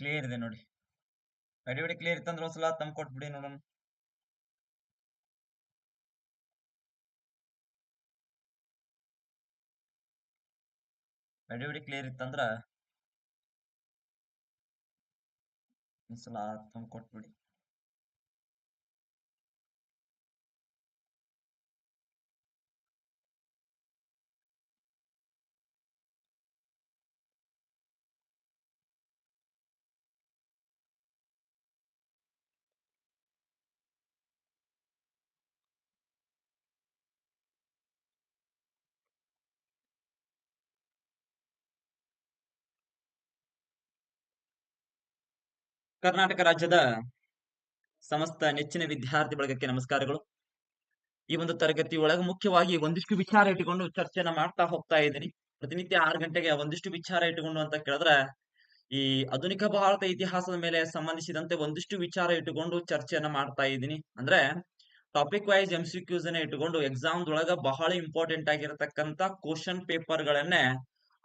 Clear ಇದೆ ನೋಡಿ. Ready ಬಿಡಿ ಕ್ಲಿಯರ್ ಇತ್ತಂದ್ರೆ ಒಂದ್ಸಲ ತಮ್ಮ ಕೊಟ್ಬಿಡಿ ನೋಡೋಣ. ಬಿಡಿ ಕ್ಲಿಯರ್ ಇತ್ತಂದ್ರ ಒಂದ್ಸಲ ತಮ್ಮ ಕೊಟ್ಬಿಡಿ ಕರ್ನಾಟಕ ರಾಜ್ಯದ ಸಮಸ್ತ ನೆಚ್ಚಿನ ವಿದ್ಯಾರ್ಥಿ ಬಳಗಕ್ಕೆ ನಮಸ್ಕಾರಗಳು. ಈ ಒಂದು ತರಗತಿ ಮುಖ್ಯವಾಗಿ ಒಂದಿಷ್ಟು ವಿಚಾರ ಇಟ್ಟುಕೊಂಡು ಚರ್ಚೆನ ಮಾಡ್ತಾ ಹೋಗ್ತಾ ಇದ್ದೀನಿ. ಪ್ರತಿನಿತ್ಯ ಆರು ಗಂಟೆಗೆ ಒಂದಿಷ್ಟು ವಿಚಾರ ಇಟ್ಟುಕೊಂಡು ಅಂತ ಕೇಳಿದ್ರೆ, ಈ ಆಧುನಿಕ ಭಾರತ ಇತಿಹಾಸದ ಮೇಲೆ ಸಂಬಂಧಿಸಿದಂತೆ ಒಂದಿಷ್ಟು ವಿಚಾರ ಇಟ್ಟುಕೊಂಡು ಚರ್ಚೆಯನ್ನ ಮಾಡ್ತಾ ಇದ್ದೀನಿ. ಅಂದ್ರೆ topic wise M C Qs ಇಟ್ಟುಕೊಂಡು ಎಕ್ಸಾಮ್ ಒಳಗ ಬಹಳ ಇಂಪಾರ್ಟೆಂಟ್ ಆಗಿರತಕ್ಕಂತ ಕ್ವಶನ್ ಪೇಪರ್ ಗಳನ್ನೇ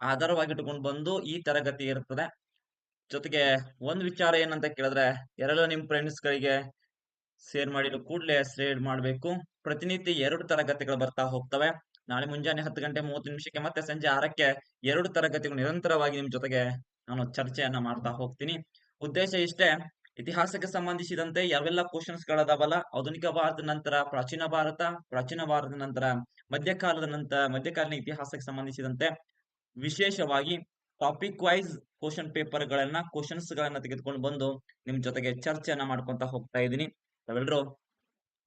ಆಧಾರವಾಗಿ ಇಟ್ಕೊಂಡು ಬಂದು ಈ ತರಗತಿ ಇರ್ತದೆ. ಜೊತೆಗೆ ಒಂದ್ ವಿಚಾರ ಏನಂತ ಕೇಳಿದ್ರೆ ಎರಡು ನಿಮ್ ಫ್ರೆಂಡ್ಸ್ ಗಳಿಗೆ ಶೇರ್ ಮಾಡಿರೋ ಕೂಡಲೇ ಶೇರ್ ಮಾಡ್ಬೇಕು. ಪ್ರತಿನಿತ್ಯ ಎರಡು ತರಗತಿಗಳು ಬರ್ತಾ ಹೋಗ್ತವೆ. ನಾಳೆ ಮುಂಜಾನೆ ಹತ್ತು ಗಂಟೆ ಮೂವತ್ತು ನಿಮಿಷಕ್ಕೆ ಮತ್ತೆ ಸಂಜೆ ಆರಕ್ಕೆ ಎರಡು ತರಗತಿಗಳು ನಿರಂತರವಾಗಿ ನಿಮ್ ಜೊತೆಗೆ ನಾನು ಚರ್ಚೆಯನ್ನ ಮಾಡ್ತಾ ಹೋಗ್ತೀನಿ. ಉದ್ದೇಶ ಇಷ್ಟೇ, ಇತಿಹಾಸಕ್ಕೆ ಸಂಬಂಧಿಸಿದಂತೆ ಯಾವೆಲ್ಲ ಕ್ವಶನ್ಸ್ ಗಳದಾವಲ್ಲ, ಆಧುನಿಕ ಭಾರತ ನಂತರ, ಪ್ರಾಚೀನ ಭಾರತ, ಪ್ರಾಚೀನ ಭಾರತದ ನಂತರ, ಮಧ್ಯಕಾಲದ ನಂತರ, ಮಧ್ಯಕಾಲೀನ ಇತಿಹಾಸಕ್ಕೆ ಸಂಬಂಧಿಸಿದಂತೆ ವಿಶೇಷವಾಗಿ ಟಾಪಿಕ್ ವೈಸ್ ಕ್ವಶನ್ ಪೇಪರ್ ಗಳನ್ನ ಕ್ವಶನ್ಸ್ ಗಳನ್ನ ತೆಗೆದುಕೊಂಡು ಬಂದು ನಿಮ್ ಜೊತೆಗೆ ಚರ್ಚೆಯನ್ನ ಮಾಡ್ಕೊಂತ ಹೋಗ್ತಾ ಇದೀನಿ ತಾವೆಲ್ಲರೂ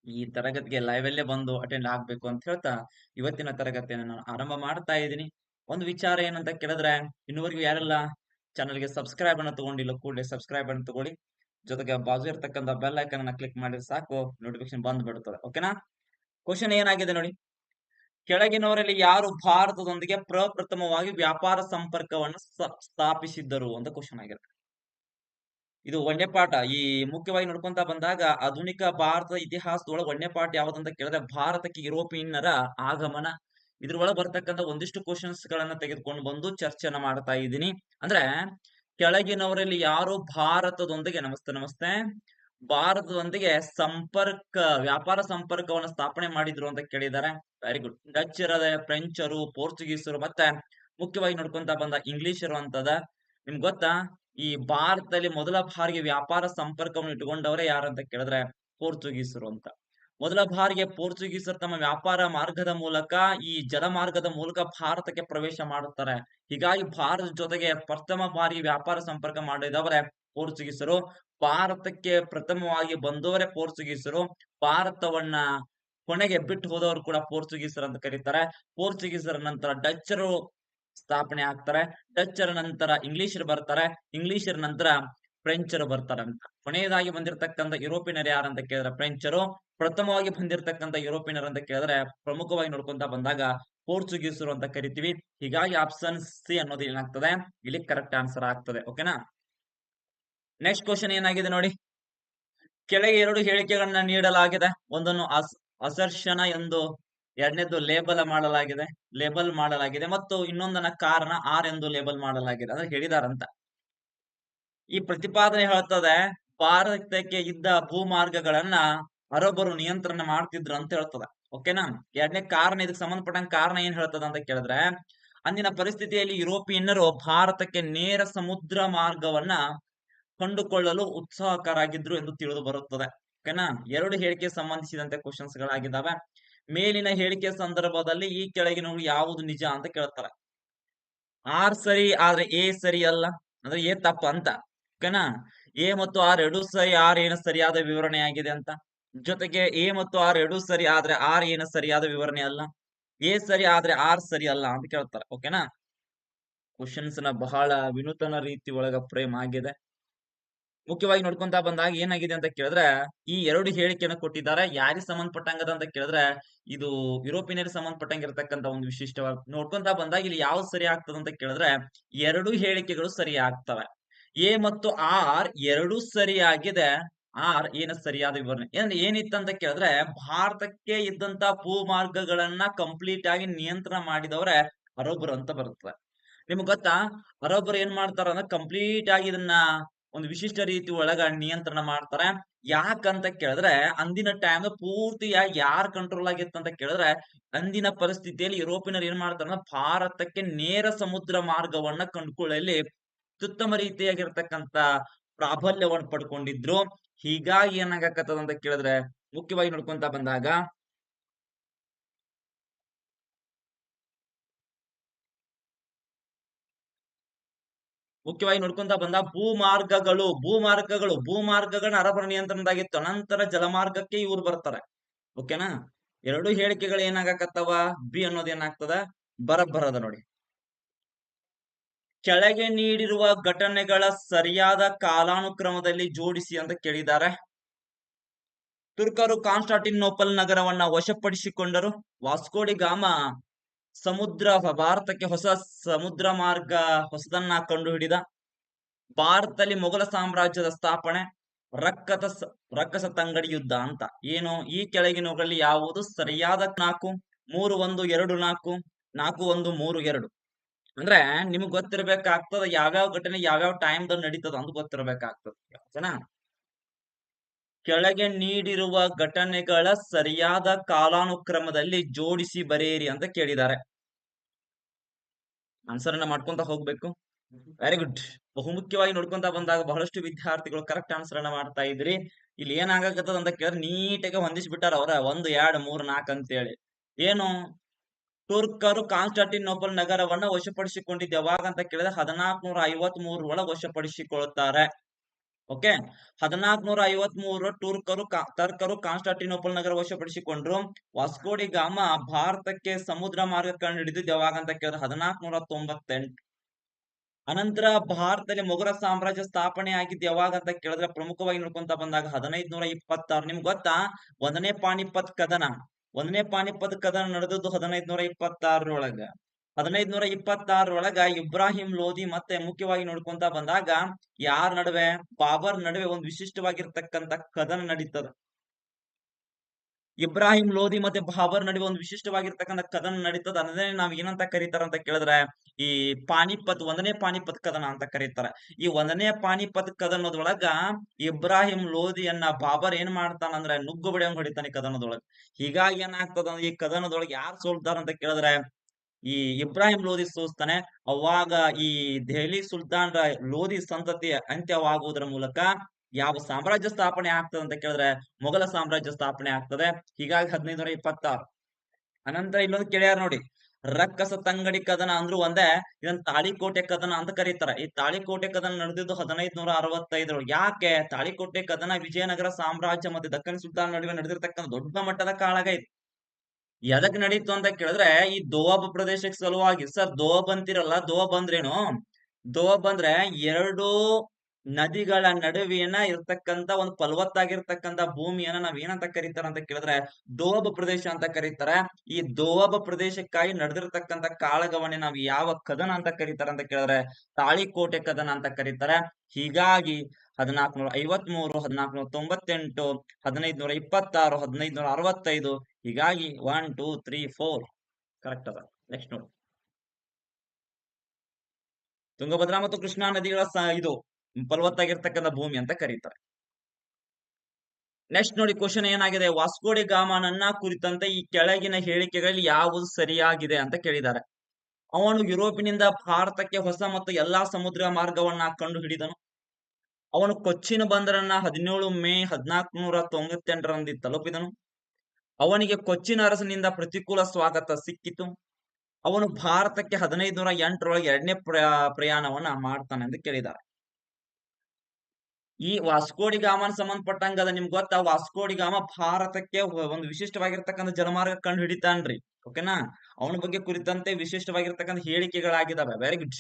ಈ ತರಗತಿಗೆ ಲೈವ್ ಅಲ್ಲೇ ಬಂದು ಅಟೆಂಡ್ ಆಗ್ಬೇಕು ಅಂತ ಹೇಳ್ತಾ ಇವತ್ತಿನ ತರಗತಿಯನ್ನು ನಾನು ಆರಂಭ ಮಾಡ್ತಾ ಇದ್ದೀನಿ. ಒಂದು ವಿಚಾರ ಏನಂತ ಕೇಳಿದ್ರೆ, ಇನ್ನುವರೆಗೂ ಯಾರೆಲ್ಲ ಚಾನಲ್ಗೆ ಸಬ್ಸ್ಕ್ರೈಬ್ ಅನ್ನ ತಗೊಂಡಿಲ್ಲ, ಕೂಡಲೇ ಸಬ್ಸ್ಕ್ರೈಬ್ ಅನ್ನ ತಗೊಳ್ಳಿ. ಜೊತೆಗೆ ಬಾಜು ಇರ್ತಕ್ಕಂಥ ಬೆಲ್ ಐಕನ್ ಅನ್ನ ಕ್ಲಿಕ್ ಮಾಡಿದ್ರೆ ಸಾಕು ನೋಟಿಫಿಕೇಶನ್ ಬಂದ್ ಬಿಡುತ್ತದೆ ಓಕೆನಾ ಕ್ವಶನ್ ಏನಾಗಿದೆ ನೋಡಿ. ಕೆಳಗಿನವರಲ್ಲಿ ಯಾರು ಭಾರತದೊಂದಿಗೆ ಪ್ರಪ್ರಥಮವಾಗಿ ವ್ಯಾಪಾರ ಸಂಪರ್ಕವನ್ನು ಸ್ಥಾಪಿಸಿದ್ದರು ಅಂತ ಕ್ವಶನ್ ಆಗಿರುತ್ತೆ. ಇದು ಒಂದೇ ಪಾಠ ಈ ಮುಖ್ಯವಾಗಿ ನೋಡ್ಕೊಂತ ಬಂದಾಗ ಆಧುನಿಕ ಭಾರತದ ಇತಿಹಾಸದೊಳಗೆ ಒಂದೇ ಪಾಠ ಯಾವ್ದಂತ ಕೇಳಿದ್ರೆ ಭಾರತಕ್ಕೆ ಯುರೋಪಿಯನ್ನರ ಆಗಮನ ಇದ್ರೊಳಗೆ ಬರ್ತಕ್ಕಂಥ ಒಂದಿಷ್ಟು ಕ್ವಶನ್ಸ್ ಗಳನ್ನ ತೆಗೆದುಕೊಂಡು ಬಂದು ಚರ್ಚೆನ ಮಾಡ್ತಾ ಇದ್ದೀನಿ. ಅಂದ್ರೆ ಕೆಳಗಿನವರಲ್ಲಿ ಯಾರು ಭಾರತದೊಂದಿಗೆ, ನಮಸ್ತೆ ನಮಸ್ತೆ ಭಾರತದೊಂದಿಗೆ ಸಂಪರ್ಕ, ವ್ಯಾಪಾರ ಸಂಪರ್ಕವನ್ನು ಸ್ಥಾಪನೆ ಮಾಡಿದ್ರು ಅಂತ ಕೇಳಿದ್ದಾರೆ. ವೆರಿ ಗುಡ್ ಡಚ್ ಫ್ರೆಂಚ್ ಫ್ರೆಂಚರು ಪೋರ್ಚುಗೀಸರು ಮತ್ತೆ ಮುಖ್ಯವಾಗಿ ನೋಡ್ಕೊಂತ ಬಂದ ಇಂಗ್ಲಿಷರು ಅಂತದ. ನಿಮ್ಗೆ ಗೊತ್ತಾ? ಈ ಭಾರತದಲ್ಲಿ ಮೊದಲ ಬಾರಿಗೆ ವ್ಯಾಪಾರ ಸಂಪರ್ಕವನ್ನು ಇಟ್ಟುಕೊಂಡವರೇ ಯಾರಂತ ಕೇಳಿದ್ರೆ ಪೋರ್ಚುಗೀಸರು ಅಂತ. ಮೊದಲ ಬಾರಿಗೆ ಪೋರ್ಚುಗೀಸರು ತಮ್ಮ ವ್ಯಾಪಾರ ಮಾರ್ಗದ ಮೂಲಕ ಈ ಜಲಮಾರ್ಗದ ಮೂಲಕ ಭಾರತಕ್ಕೆ ಪ್ರವೇಶ ಮಾಡುತ್ತಾರೆ. ಹೀಗಾಗಿ ಭಾರತ ಜೊತೆಗೆ ಪ್ರಥಮ ಬಾರಿ ವ್ಯಾಪಾರ ಸಂಪರ್ಕ ಮಾಡಿದವರೇ ಪೋರ್ಚುಗೀಸರು ಭಾರತಕ್ಕೆ ಪ್ರಥಮವಾಗಿ ಬಂದವರೇ ಪೋರ್ಚುಗೀಸರು. ಭಾರತವನ್ನ ಕೊನೆಗೆ ಬಿಟ್ಟು ಹೋದವರು ಕೂಡ ಪೋರ್ಚುಗೀಸರು ಅಂತ ಕರೀತಾರೆ. ಪೋರ್ಚುಗೀಸರ ನಂತರ ಡಚ್ಚರು ಸ್ಥಾಪನೆ ಆಗ್ತಾರೆ. ಡಚ್ಚರ ನಂತರ ಇಂಗ್ಲಿಷರು ಬರ್ತಾರೆ. ಇಂಗ್ಲಿಷರ ನಂತರ ಫ್ರೆಂಚರು ಬರ್ತಾರೆ ಅಂತ. ಕೊನೆಯದಾಗಿ ಬಂದಿರತಕ್ಕಂಥ ಯುರೋಪಿಯನರು ಯಾರಂತ ಕೇಳಿದ್ರೆ ಫ್ರೆಂಚರು. ಪ್ರಥಮವಾಗಿ ಬಂದಿರತಕ್ಕಂಥ ಯುರೋಪಿಯನರು ಅಂತ ಕೇಳಿದ್ರೆ ಪ್ರಮುಖವಾಗಿ ನೋಡ್ಕೊಂತ ಬಂದಾಗ ಪೋರ್ಚುಗೀಸರು ಅಂತ ಕರಿತೀವಿ. ಹೀಗಾಗಿ ಆಪ್ಷನ್ ಸಿ ಅನ್ನೋದು ಏನಾಗ್ತದೆ? ಇಲ್ಲಿ ಕರೆಕ್ಟ್ ಆನ್ಸರ್ ಆಗ್ತದೆ. ಓಕೆನಾ ನೆಕ್ಸ್ಟ್ ಕ್ವಶನ್ ಏನಾಗಿದೆ ನೋಡಿ. ಕೆಳಗೆ ಎರಡು ಹೇಳಿಕೆಗಳನ್ನ ನೀಡಲಾಗಿದೆ. ಒಂದನ್ನು ಅಸ್ ಅಸರ್ಷಣ ಎಂದು ಎರಡನೇದು ಲೇಬಲ್ ಮಾಡಲಾಗಿದೆ. ಲೇಬಲ್ ಮಾಡಲಾಗಿದೆ. ಮತ್ತು ಇನ್ನೊಂದನ್ನ ಕಾರಣ ಆರ್ ಎಂದು ಲೇಬಲ್ ಮಾಡಲಾಗಿದೆ. ಅಂದ್ರೆ ಹೇಳಿದಾರಂತ. ಈ ಪ್ರತಿಪಾದನೆ ಹೇಳ್ತದೆ, ಭಾರತಕ್ಕೆ ಇದ್ದ ಭೂಮಾರ್ಗಗಳನ್ನ ಅರೊಬ್ಬರು ನಿಯಂತ್ರಣ ಮಾಡ್ತಿದ್ರು ಅಂತ ಹೇಳ್ತದ. ಓಕೆನಾ? ಎರಡನೇ ಕಾರಣ, ಇದಕ್ಕೆ ಸಂಬಂಧಪಟ್ಟ ಕಾರಣ ಏನ್ ಹೇಳ್ತದ ಅಂತ ಕೇಳಿದ್ರೆ, ಅಂದಿನ ಪರಿಸ್ಥಿತಿಯಲ್ಲಿ ಯುರೋಪಿಯನ್ನರು ಭಾರತಕ್ಕೆ ನೇರ ಸಮುದ್ರ ಮಾರ್ಗವನ್ನ ಕಂಡುಕೊಳ್ಳಲು ಉತ್ಸಾಹಕರಾಗಿದ್ರು ಎಂದು ತಿಳಿದು ಬರುತ್ತದೆ. ಓಕೆನಾ? ಎರಡು ಹೇಳಿಕೆ ಸಂಬಂಧಿಸಿದಂತೆ ಕ್ವಶನ್ಸ್ ಗಳಾಗಿದ್ದಾವೆ. ಮೇಲಿನ ಹೇಳಿಕೆ ಸಂದರ್ಭದಲ್ಲಿ ಈ ಕೆಳಗಿನ ಯಾವುದು ನಿಜ ಅಂತ ಕೇಳ್ತಾರೆ. ಆರ್ ಸರಿ ಆದ್ರೆ ಎ ಸರಿ ಅಲ್ಲ? ಅಂದ್ರೆ ಎ ತಪ್ಪ ಅಂತ. ಓಕೆನಾ? ಎ ಮತ್ತು ಆರ್ ಎರಡು ಸರಿ ಆರ್ ಏನು ಸರಿಯಾದ ವಿವರಣೆ ಆಗಿದೆ ಅಂತ. ಜೊತೆಗೆ ಎ ಮತ್ತು ಆರ್ ಎರಡು ಸರಿ ಆದ್ರೆ ಆರ್ ಏನು ಸರಿಯಾದ ವಿವರಣೆ ಅಲ್ಲ? ಎ ಸರಿ ಆದ್ರೆ ಆರ್ ಸರಿ ಅಲ್ಲ ಅಂತ ಕೇಳ್ತಾರೆ. ಓಕೆನಾ? ಕ್ವಶನ್ಸ್ನ ಬಹಳ ವಿನೂತನ ರೀತಿ ಒಳಗ ಫ್ರೇಮ್ ಆಗಿದೆ. ಮುಖ್ಯವಾಗಿ ನೋಡ್ಕೊಂತ ಬಂದಾಗ ಏನಾಗಿದೆ ಅಂತ ಕೇಳಿದ್ರೆ, ಈ ಎರಡು ಹೇಳಿಕೆಯನ್ನು ಕೊಟ್ಟಿದ್ದಾರೆ. ಯಾರಿಗೆ ಸಂಬಂಧಪಟ್ಟಂಗದ ಅಂತ ಕೇಳಿದ್ರೆ, ಇದು ಯುರೋಪಿಯನ್ರಿಗೆ ಸಂಬಂಧಪಟ್ಟಂಗಿರ್ತಕ್ಕಂತ ಒಂದು ವಿಶಿಷ್ಟವಾದ, ನೋಡ್ಕೊಂತ ಬಂದಾಗ ಇಲ್ಲಿ ಯಾವ್ದು ಸರಿ ಆಗ್ತದ ಅಂತ ಕೇಳಿದ್ರೆ, ಎರಡು ಹೇಳಿಕೆಗಳು ಸರಿ ಆಗ್ತವೆ. ಎ ಮತ್ತು ಆರ್ ಎರಡು ಸರಿಯಾಗಿದೆ ಆರ್ ಏನ ಸರಿಯಾದ ವಿವರಣೆ? ಏನಂದ್ರೆ ಏನಿತ್ತಂತ ಕೇಳಿದ್ರೆ, ಭಾರತಕ್ಕೆ ಇದ್ದಂತ ಭೂಮಾರ್ಗಗಳನ್ನ ಕಂಪ್ಲೀಟ್ ಆಗಿ ನಿಯಂತ್ರಣ ಮಾಡಿದವರೇ ಅರೊಬ್ಬರು ಅಂತ ಬರುತ್ತದೆ ನಿಮ್ಗೆ ಗೊತ್ತಾ? ಅರೊಬ್ಬರು ಏನ್ ಮಾಡ್ತಾರ ಅಂದ್ರೆ ಕಂಪ್ಲೀಟ್ ಆಗಿ ಇದನ್ನ ಒಂದು ವಿಶಿಷ್ಟ ರೀತಿ ಒಳಗ ನಿಯಂತ್ರಣ ಮಾಡ್ತಾರೆ. ಯಾಕಂತ ಕೇಳಿದ್ರೆ ಅಂದಿನ ಟೈಮ್ ಪೂರ್ತಿಯಾಗಿ ಯಾರ್ ಕಂಟ್ರೋಲ್ ಆಗಿತ್ತು ಅಂತ ಕೇಳಿದ್ರೆ ಅಂದಿನ ಪರಿಸ್ಥಿತಿಯಲ್ಲಿ ಯುರೋಪಿನರು ಏನ್ ಮಾಡ್ತಾರ ಭಾರತಕ್ಕೆ ನೇರ ಸಮುದ್ರ ಮಾರ್ಗವನ್ನ ಕಂಡುಕೊಳ್ಳಲಿ ಅತ್ಯುತ್ತಮ ರೀತಿಯಾಗಿರ್ತಕ್ಕಂತ ಪ್ರಾಬಲ್ಯವನ್ನು ಪಡ್ಕೊಂಡಿದ್ರು. ಹೀಗಾಗಿ ಏನಾಗಕತ್ತದ ಅಂತ ಕೇಳಿದ್ರೆ ಮುಖ್ಯವಾಗಿ ನೋಡ್ಕೊಂತ ಬಂದಾಗ ಮುಖ್ಯವಾಗಿ ನೋಡ್ಕೊಂತ ಬಂದ ಭೂಮಾರ್ಗಗಳು ಭೂಮಾರ್ಗಗಳು, ಭೂಮಾರ್ಗಗಳನ್ನ ಅರಬರ ನಿಯಂತ್ರಣದಾಗಿತ್ತು. ಅನಂತರ ಜಲಮಾರ್ಗಕ್ಕೆ ಇವ್ರು ಬರ್ತಾರೆ. ಓಕೆನಾ ಎರಡು ಹೇಳಿಕೆಗಳು ಏನಾಗಕತ್ತವ? ಬಿ ಅನ್ನೋದು ಏನಾಗ್ತದ? ಬರಬ್ಬರದ ನೋಡಿ. ಕೆಳಗೆ ನೀಡಿರುವ ಘಟನೆಗಳ ಸರಿಯಾದ ಕಾಲಾನುಕ್ರಮದಲ್ಲಿ ಜೋಡಿಸಿ ಅಂತ ಕೇಳಿದ್ದಾರೆ ತುರ್ಕರು ಕಾನ್ಸ್ಟಾಂಟಿನೋಪಲ್ ನಗರವನ್ನ ವಶಪಡಿಸಿಕೊಂಡರು. ವಾಸ್ಕೋಡಿ ಗಾಮ ಸಮುದ್ರ ಭಾರತಕ್ಕೆ ಹೊಸ ಸಮುದ್ರ ಮಾರ್ಗ ಹೊಸದನ್ನ ಕಂಡು ಹಿಡಿದ ಭಾರತದಲ್ಲಿ ಮೊಘಲ ಸಾಮ್ರಾಜ್ಯದ ಸ್ಥಾಪನೆ ರಕ್ಕತ ರಕ್ಕಸ ತಂಗಡಿ ಯುದ್ಧ ಅಂತ. ಏನು? ಈ ಕೆಳಗಿನವುಗಳಲ್ಲಿ ಯಾವುದು? ಸರಿಯಾದ ನಾಲ್ಕು, ಮೂರು, ಒಂದು, ಎರಡು, ನಾಲ್ಕು ನಾಲ್ಕು, ಒಂದು, ಮೂರು, ಎರಡು. ಅಂದ್ರೆ ನಿಮ್ಗೆ ಗೊತ್ತಿರ್ಬೇಕಾಗ್ತದ ಯಾವ್ಯಾವ ಘಟನೆ ಯಾವ್ಯಾವ ಟೈಮ್ ನಡೀತದ ಅಂತ ಗೊತ್ತಿರ್ಬೇಕಾಗ್ತದ. ಓಕೆನಾ ಕೆಳಗೆ ನೀಡಿರುವ ಘಟನೆಗಳ ಸರಿಯಾದ ಕಾಲಾನುಕ್ರಮದಲ್ಲಿ ಜೋಡಿಸಿ ಬರೆಯಿರಿ ಅಂತ ಕೇಳಿದ್ದಾರೆ. ಆನ್ಸರ್ ಅನ್ನ ಮಾಡ್ಕೊಂತ ಹೋಗ್ಬೇಕು. ವೆರಿ ಗುಡ್ ಬಹುಮುಖ್ಯವಾಗಿ ನೋಡ್ಕೊಂತ ಬಂದಾಗ ಬಹಳಷ್ಟು ವಿದ್ಯಾರ್ಥಿಗಳು ಕರೆಕ್ಟ್ ಆನ್ಸರ್ ಅನ್ನ ಮಾಡ್ತಾ ಇದ್ರಿ. ಇಲ್ಲಿ ಏನಾಗತ್ತದ ಅಂತ ಕೇಳಿದ್ರೆ ನೀಟಾಗಿ ಹೊಂದಿಸ್ಬಿಟ್ಟಾರ ಅವ್ರ. ಒಂದು, ಎರಡ್, ಮೂರ್, ನಾಲ್ಕು ಅಂತೇಳಿ. ಏನು? ಟುರ್ಕರು ಕಾನ್ಸ್ಟಾಂಟಿನೋಪಲ್ ನಗರವನ್ನ ವಶಪಡಿಸಿಕೊಂಡಿದ್ದು ಯಾವಾಗ ಅಂತ ಕೇಳಿದ್ರೆ ಹದಿನಾಲ್ಕನೂರ ಐವತ್ ಮೂರ ಒಳಗೆ ವಶಪಡಿಸಿಕೊಳ್ಳುತ್ತಾರೆ. ಓಕೆ ಹದಿನಾಲ್ಕನೂರ ಐವತ್ ಮೂರ ಟೂರ್ಕರು ತರ್ಕರು ಕಾನ್ಸ್ಟಾಂಟಿನೋಪಲ್ ನಗರ ವಶಪಡಿಸಿಕೊಂಡ್ರು. ವಾಸ್ಕೋಡಿ ಗಾಮ ಭಾರತಕ್ಕೆ ಸಮುದ್ರ ಮಾರ್ಗ ಕಂಡು ಹಿಡಿದಿದ್ದು ಯಾವಾಗ ಅಂತ ಕೇಳಿದ್ರೆ ಹದಿನಾಲ್ಕನೂರ ತೊಂಬತ್ತೆಂಟು ಅನಂತರ ಭಾರತದಲ್ಲಿ ಮೊಘಲ ಸಾಮ್ರಾಜ್ಯ ಸ್ಥಾಪನೆ ಆಗಿದ್ದು ಯಾವಾಗ ಅಂತ ಕೇಳಿದ್ರೆ ಪ್ರಮುಖವಾಗಿ ನೋಡ್ಕೊಂತ ಬಂದಾಗ ಹದಿನೈದು ನೂರ ಇಪ್ಪತ್ತಾರು ನಿಮ್ಗೆ ಗೊತ್ತಾ? ಒಂದನೇ ಪಾಣಿಪತ್ ಕದನ. ಒಂದನೇ ಪಾಣಿಪತ್ ಕದನ ನಡೆದದ್ದು ಹದಿನೈದು ನೂರ ಇಪ್ಪತ್ತಾರರೊಳಗ ಹದಿನೈದು ನೂರ ಇಪ್ಪತ್ತಾರರೊಳಗ ಇಬ್ರಾಹಿಂ ಲೋಧಿ ಮತ್ತೆ ಮುಖ್ಯವಾಗಿ ನೋಡ್ಕೊಂತ ಬಂದಾಗ ಯಾರ ನಡುವೆ? ಬಾಬರ್ ನಡುವೆ ಒಂದು ವಿಶಿಷ್ಟವಾಗಿರ್ತಕ್ಕಂತ ಕದನ ನಡೀತದ. ಇಬ್ರಾಹಿಂ ಲೋಧಿ ಮತ್ತೆ ಬಾಬರ್ ನಡುವೆ ಒಂದು ವಿಶಿಷ್ಟವಾಗಿರ್ತಕ್ಕಂಥ ಕದನ ನಡೀತದ. ಅದನ್ನ ನಾವ್ ಏನಂತ ಕರೀತಾರ ಅಂತ ಕೇಳಿದ್ರೆ ಈ ಪಾನಿಪತ್ ಒಂದನೇ ಪಾನಿಪತ್ ಕದನ ಅಂತ ಕರೀತಾರ. ಈ ಒಂದನೇ ಪಾನಿಪತ್ ಕದನದೊಳಗ ಇಬ್ರಾಹಿಂ ಲೋಧಿಯನ್ನ ಬಾಬರ್ ಏನ್ ಮಾಡ್ತಾನ ಅಂದ್ರೆ ನುಗ್ಗು ಬಡಿಯಂಗ್ ಹೊಡಿತಾನೆ ಕದನದೊಳಗ. ಹೀಗಾಗಿ ಏನಾಗ್ತದ ಈ ಕದನದೊಳಗೆ ಯಾರು ಸೋಲ್ತಾರ ಅಂತ ಕೇಳಿದ್ರೆ ಈ ಇಬ್ರಾಹಿಂ ಲೋಧಿ ಸೋಸ್ತಾನೆ. ಅವಾಗ ಈ ದೆಹಲಿ ಸುಲ್ತಾನ್ರ ಲೋಧಿ ಸಂತತಿ ಅಂತ್ಯವಾಗುವುದರ ಮೂಲಕ ಯಾವ ಸಾಮ್ರಾಜ್ಯ ಸ್ಥಾಪನೆ ಆಗ್ತದೆ ಅಂತ ಕೇಳಿದ್ರೆ ಮೊಘಲ ಸಾಮ್ರಾಜ್ಯ ಸ್ಥಾಪನೆ ಆಗ್ತದೆ. ಹೀಗಾಗಿ ಹದಿನೈದು ನೂರ ಇಪ್ಪತ್ತಾರು ಅನಂತರ ಇನ್ನೊಂದು ಕೇಳ್ಯಾರ ನೋಡಿ. ರಕ್ಕಸ ತಂಗಡಿ ಕದನ ಅಂದ್ರು ಒಂದೇ, ಇದನ್ನ ತಾಳಿಕೋಟೆ ಕದನ ಅಂತ ಕರೀತಾರೆ. ಈ ತಾಳಿಕೋಟೆ ಕದನ ನಡೆದಿದ್ದು ಹದಿನೈದು ನೂರ ಅರವತ್ತೈದರೊಳಗೆ. ಯಾಕೆ? ತಾಳಿಕೋಟೆ ಕದನ ವಿಜಯನಗರ ಸಾಮ್ರಾಜ್ಯ ಮತ್ತೆ ದಕ್ಕನ್ ಸುಲ್ತಾನ್ ನಡುವೆ ನಡೆದಿರ್ತಕ್ಕಂಥ ದೊಡ್ಡ ಮಟ್ಟದ ಕಾಳಗ ಐತಿ ಎದಕ್ ನಡೀತು ಅಂತ ಕೇಳಿದ್ರೆ, ಈ ದೋಬ ಪ್ರದೇಶಕ್ಕೆ ಸಲುವಾಗಿ, ಸರ್ ದೋಬ್ ಅಂತಿರಲ್ಲ, ದೋಬ್ ಅಂದ್ರೇನು? ದೋಬ್ ಅಂದ್ರೆ ಎರಡು ನದಿಗಳ ನಡುವಿನ ಇರ್ತಕ್ಕಂತ ಒಂದು ಫಲವತ್ತಾಗಿರ್ತಕ್ಕಂತ ಭೂಮಿಯನ್ನ ನಾವ್ ಏನಂತ ಕರೀತಾರ ಅಂತ ಕೇಳಿದ್ರೆ ದೋಬ ಪ್ರದೇಶ ಅಂತ ಕರೀತಾರೆ. ಈ ದೋಬ ಪ್ರದೇಶಕ್ಕಾಗಿ ನಡೆದಿರ್ತಕ್ಕಂತ ಕಾಳಗವನ್ನೇ ನಾವ್ ಯಾವ ಕದನ ಅಂತ ಕರೀತಾರ ಅಂತ ಕೇಳಿದ್ರೆ ತಾಳಿಕೋಟೆ ಕದನ ಅಂತ ಕರೀತಾರೆ. ಹೀಗಾಗಿ ಹದಿನಾಲ್ಕನೂರ ಐವತ್ ಮೂರು ಹದಿನಾಲ್ಕನೂರ ತೊಂಬತ್ತೆಂಟು ಹದಿನೈದು ನೂರ ಇಪ್ಪತ್ತಾರು ಹದಿನೈದು ನೂರ ಅರವತ್ತೈದು, ಹೀಗಾಗಿ one two three four correct ಅದ. ನೆಕ್ಸ್ಟ್ ನೋಡಿ. ತುಂಗಭದ್ರಾ ಮತ್ತು ಕೃಷ್ಣಾ ನದಿಗಳ ಇದು ಫಲವತ್ತಾಗಿರ್ತಕ್ಕಂಥ ಭೂಮಿ ಅಂತ ಕರೀತಾರೆ. ನೆಕ್ಸ್ಟ್ ನೋಡಿ ಕ್ವಶನ್ ಏನಾಗಿದೆ? ವಾಸ್ಕೋಡಿ ಗಾಮನನ್ನ ಕುರಿತಂತೆ ಈ ಕೆಳಗಿನ ಹೇಳಿಕೆಗಳಲ್ಲಿ ಯಾವುದು ಸರಿಯಾಗಿದೆ ಅಂತ ಕೇಳಿದ್ದಾರೆ. ಅವನು ಯುರೋಪಿನಿಂದ ಭಾರತಕ್ಕೆ ಹೊಸ ಮತ್ತು ಎಲ್ಲಾ ಸಮುದ್ರ ಮಾರ್ಗವನ್ನ ಕಂಡು ಹಿಡಿದನು. ಅವನು ಕೊಚ್ಚಿನ ಬಂದರನ್ನ ಹದಿನೇಳು ಮೇ ಹದಿನಾಲ್ಕು ನೂರ ತೊಂಬತ್ತೆಂಟರಂದು ತಲುಪಿದನು. ಅವನಿಗೆ ಕೊಚ್ಚಿನ ಅರಸನಿಂದ ಪ್ರತಿಕೂಲ ಸ್ವಾಗತ ಸಿಕ್ಕಿತು. ಅವನು ಭಾರತಕ್ಕೆ ಹದಿನೈದು ನೂರ ಎಂಟರೊಳಗೆ ಎರಡನೇ ಪ್ರಯಾಣವನ್ನ ಮಾಡ್ತಾನೆ ಅಂತ ಕೇಳಿದ್ದಾರೆ. ಈ ವಾಸ್ಕೋಡಿ ಗಾಮನ್ ಸಂಬಂಧಪಟ್ಟಂಗ ಅದ ನಿಮ್ಗೆ ಗೊತ್ತಾ? ವಾಸ್ಕೋಡಿ ಗಾಮ ಭಾರತಕ್ಕೆ ಒಂದು ವಿಶಿಷ್ಟವಾಗಿರ್ತಕ್ಕಂಥ ಜಲಮಾರ್ಗ ಕಂಡು ಹಿಡಿತಾನ್ರಿ, ಓಕೆನಾ? ಅವನ ಬಗ್ಗೆ ಕುರಿತಂತೆ ವಿಶಿಷ್ಟವಾಗಿರ್ತಕ್ಕಂಥ ಹೇಳಿಕೆಗಳಾಗಿದ್ದಾವೆ ವೆರಿ ಗುಡ್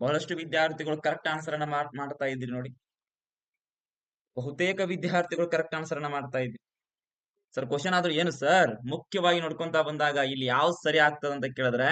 ಬಹಳಷ್ಟು ವಿದ್ಯಾರ್ಥಿಗಳು ಕರೆಕ್ಟ್ ಆನ್ಸರ್ ಅನ್ನ ಮಾಡ್ತಾ ಇದ್ರಿ ನೋಡಿ. ಬಹುತೇಕ ವಿದ್ಯಾರ್ಥಿಗಳು ಕರೆಕ್ಟ್ ಆನ್ಸರ್ ಅನ್ನ ಮಾಡ್ತಾ ಇದ್ರಿ. ಸರ್ ಕ್ವಶನ್ ಆದ್ರೂ ಏನು ಸರ್ ಮುಖ್ಯವಾಗಿ ನೋಡ್ಕೊಂತ ಬಂದಾಗ ಇಲ್ಲಿ ಯಾವ್ದು ಸರಿ ಆಗ್ತದ ಅಂತ ಕೇಳಿದ್ರೆ,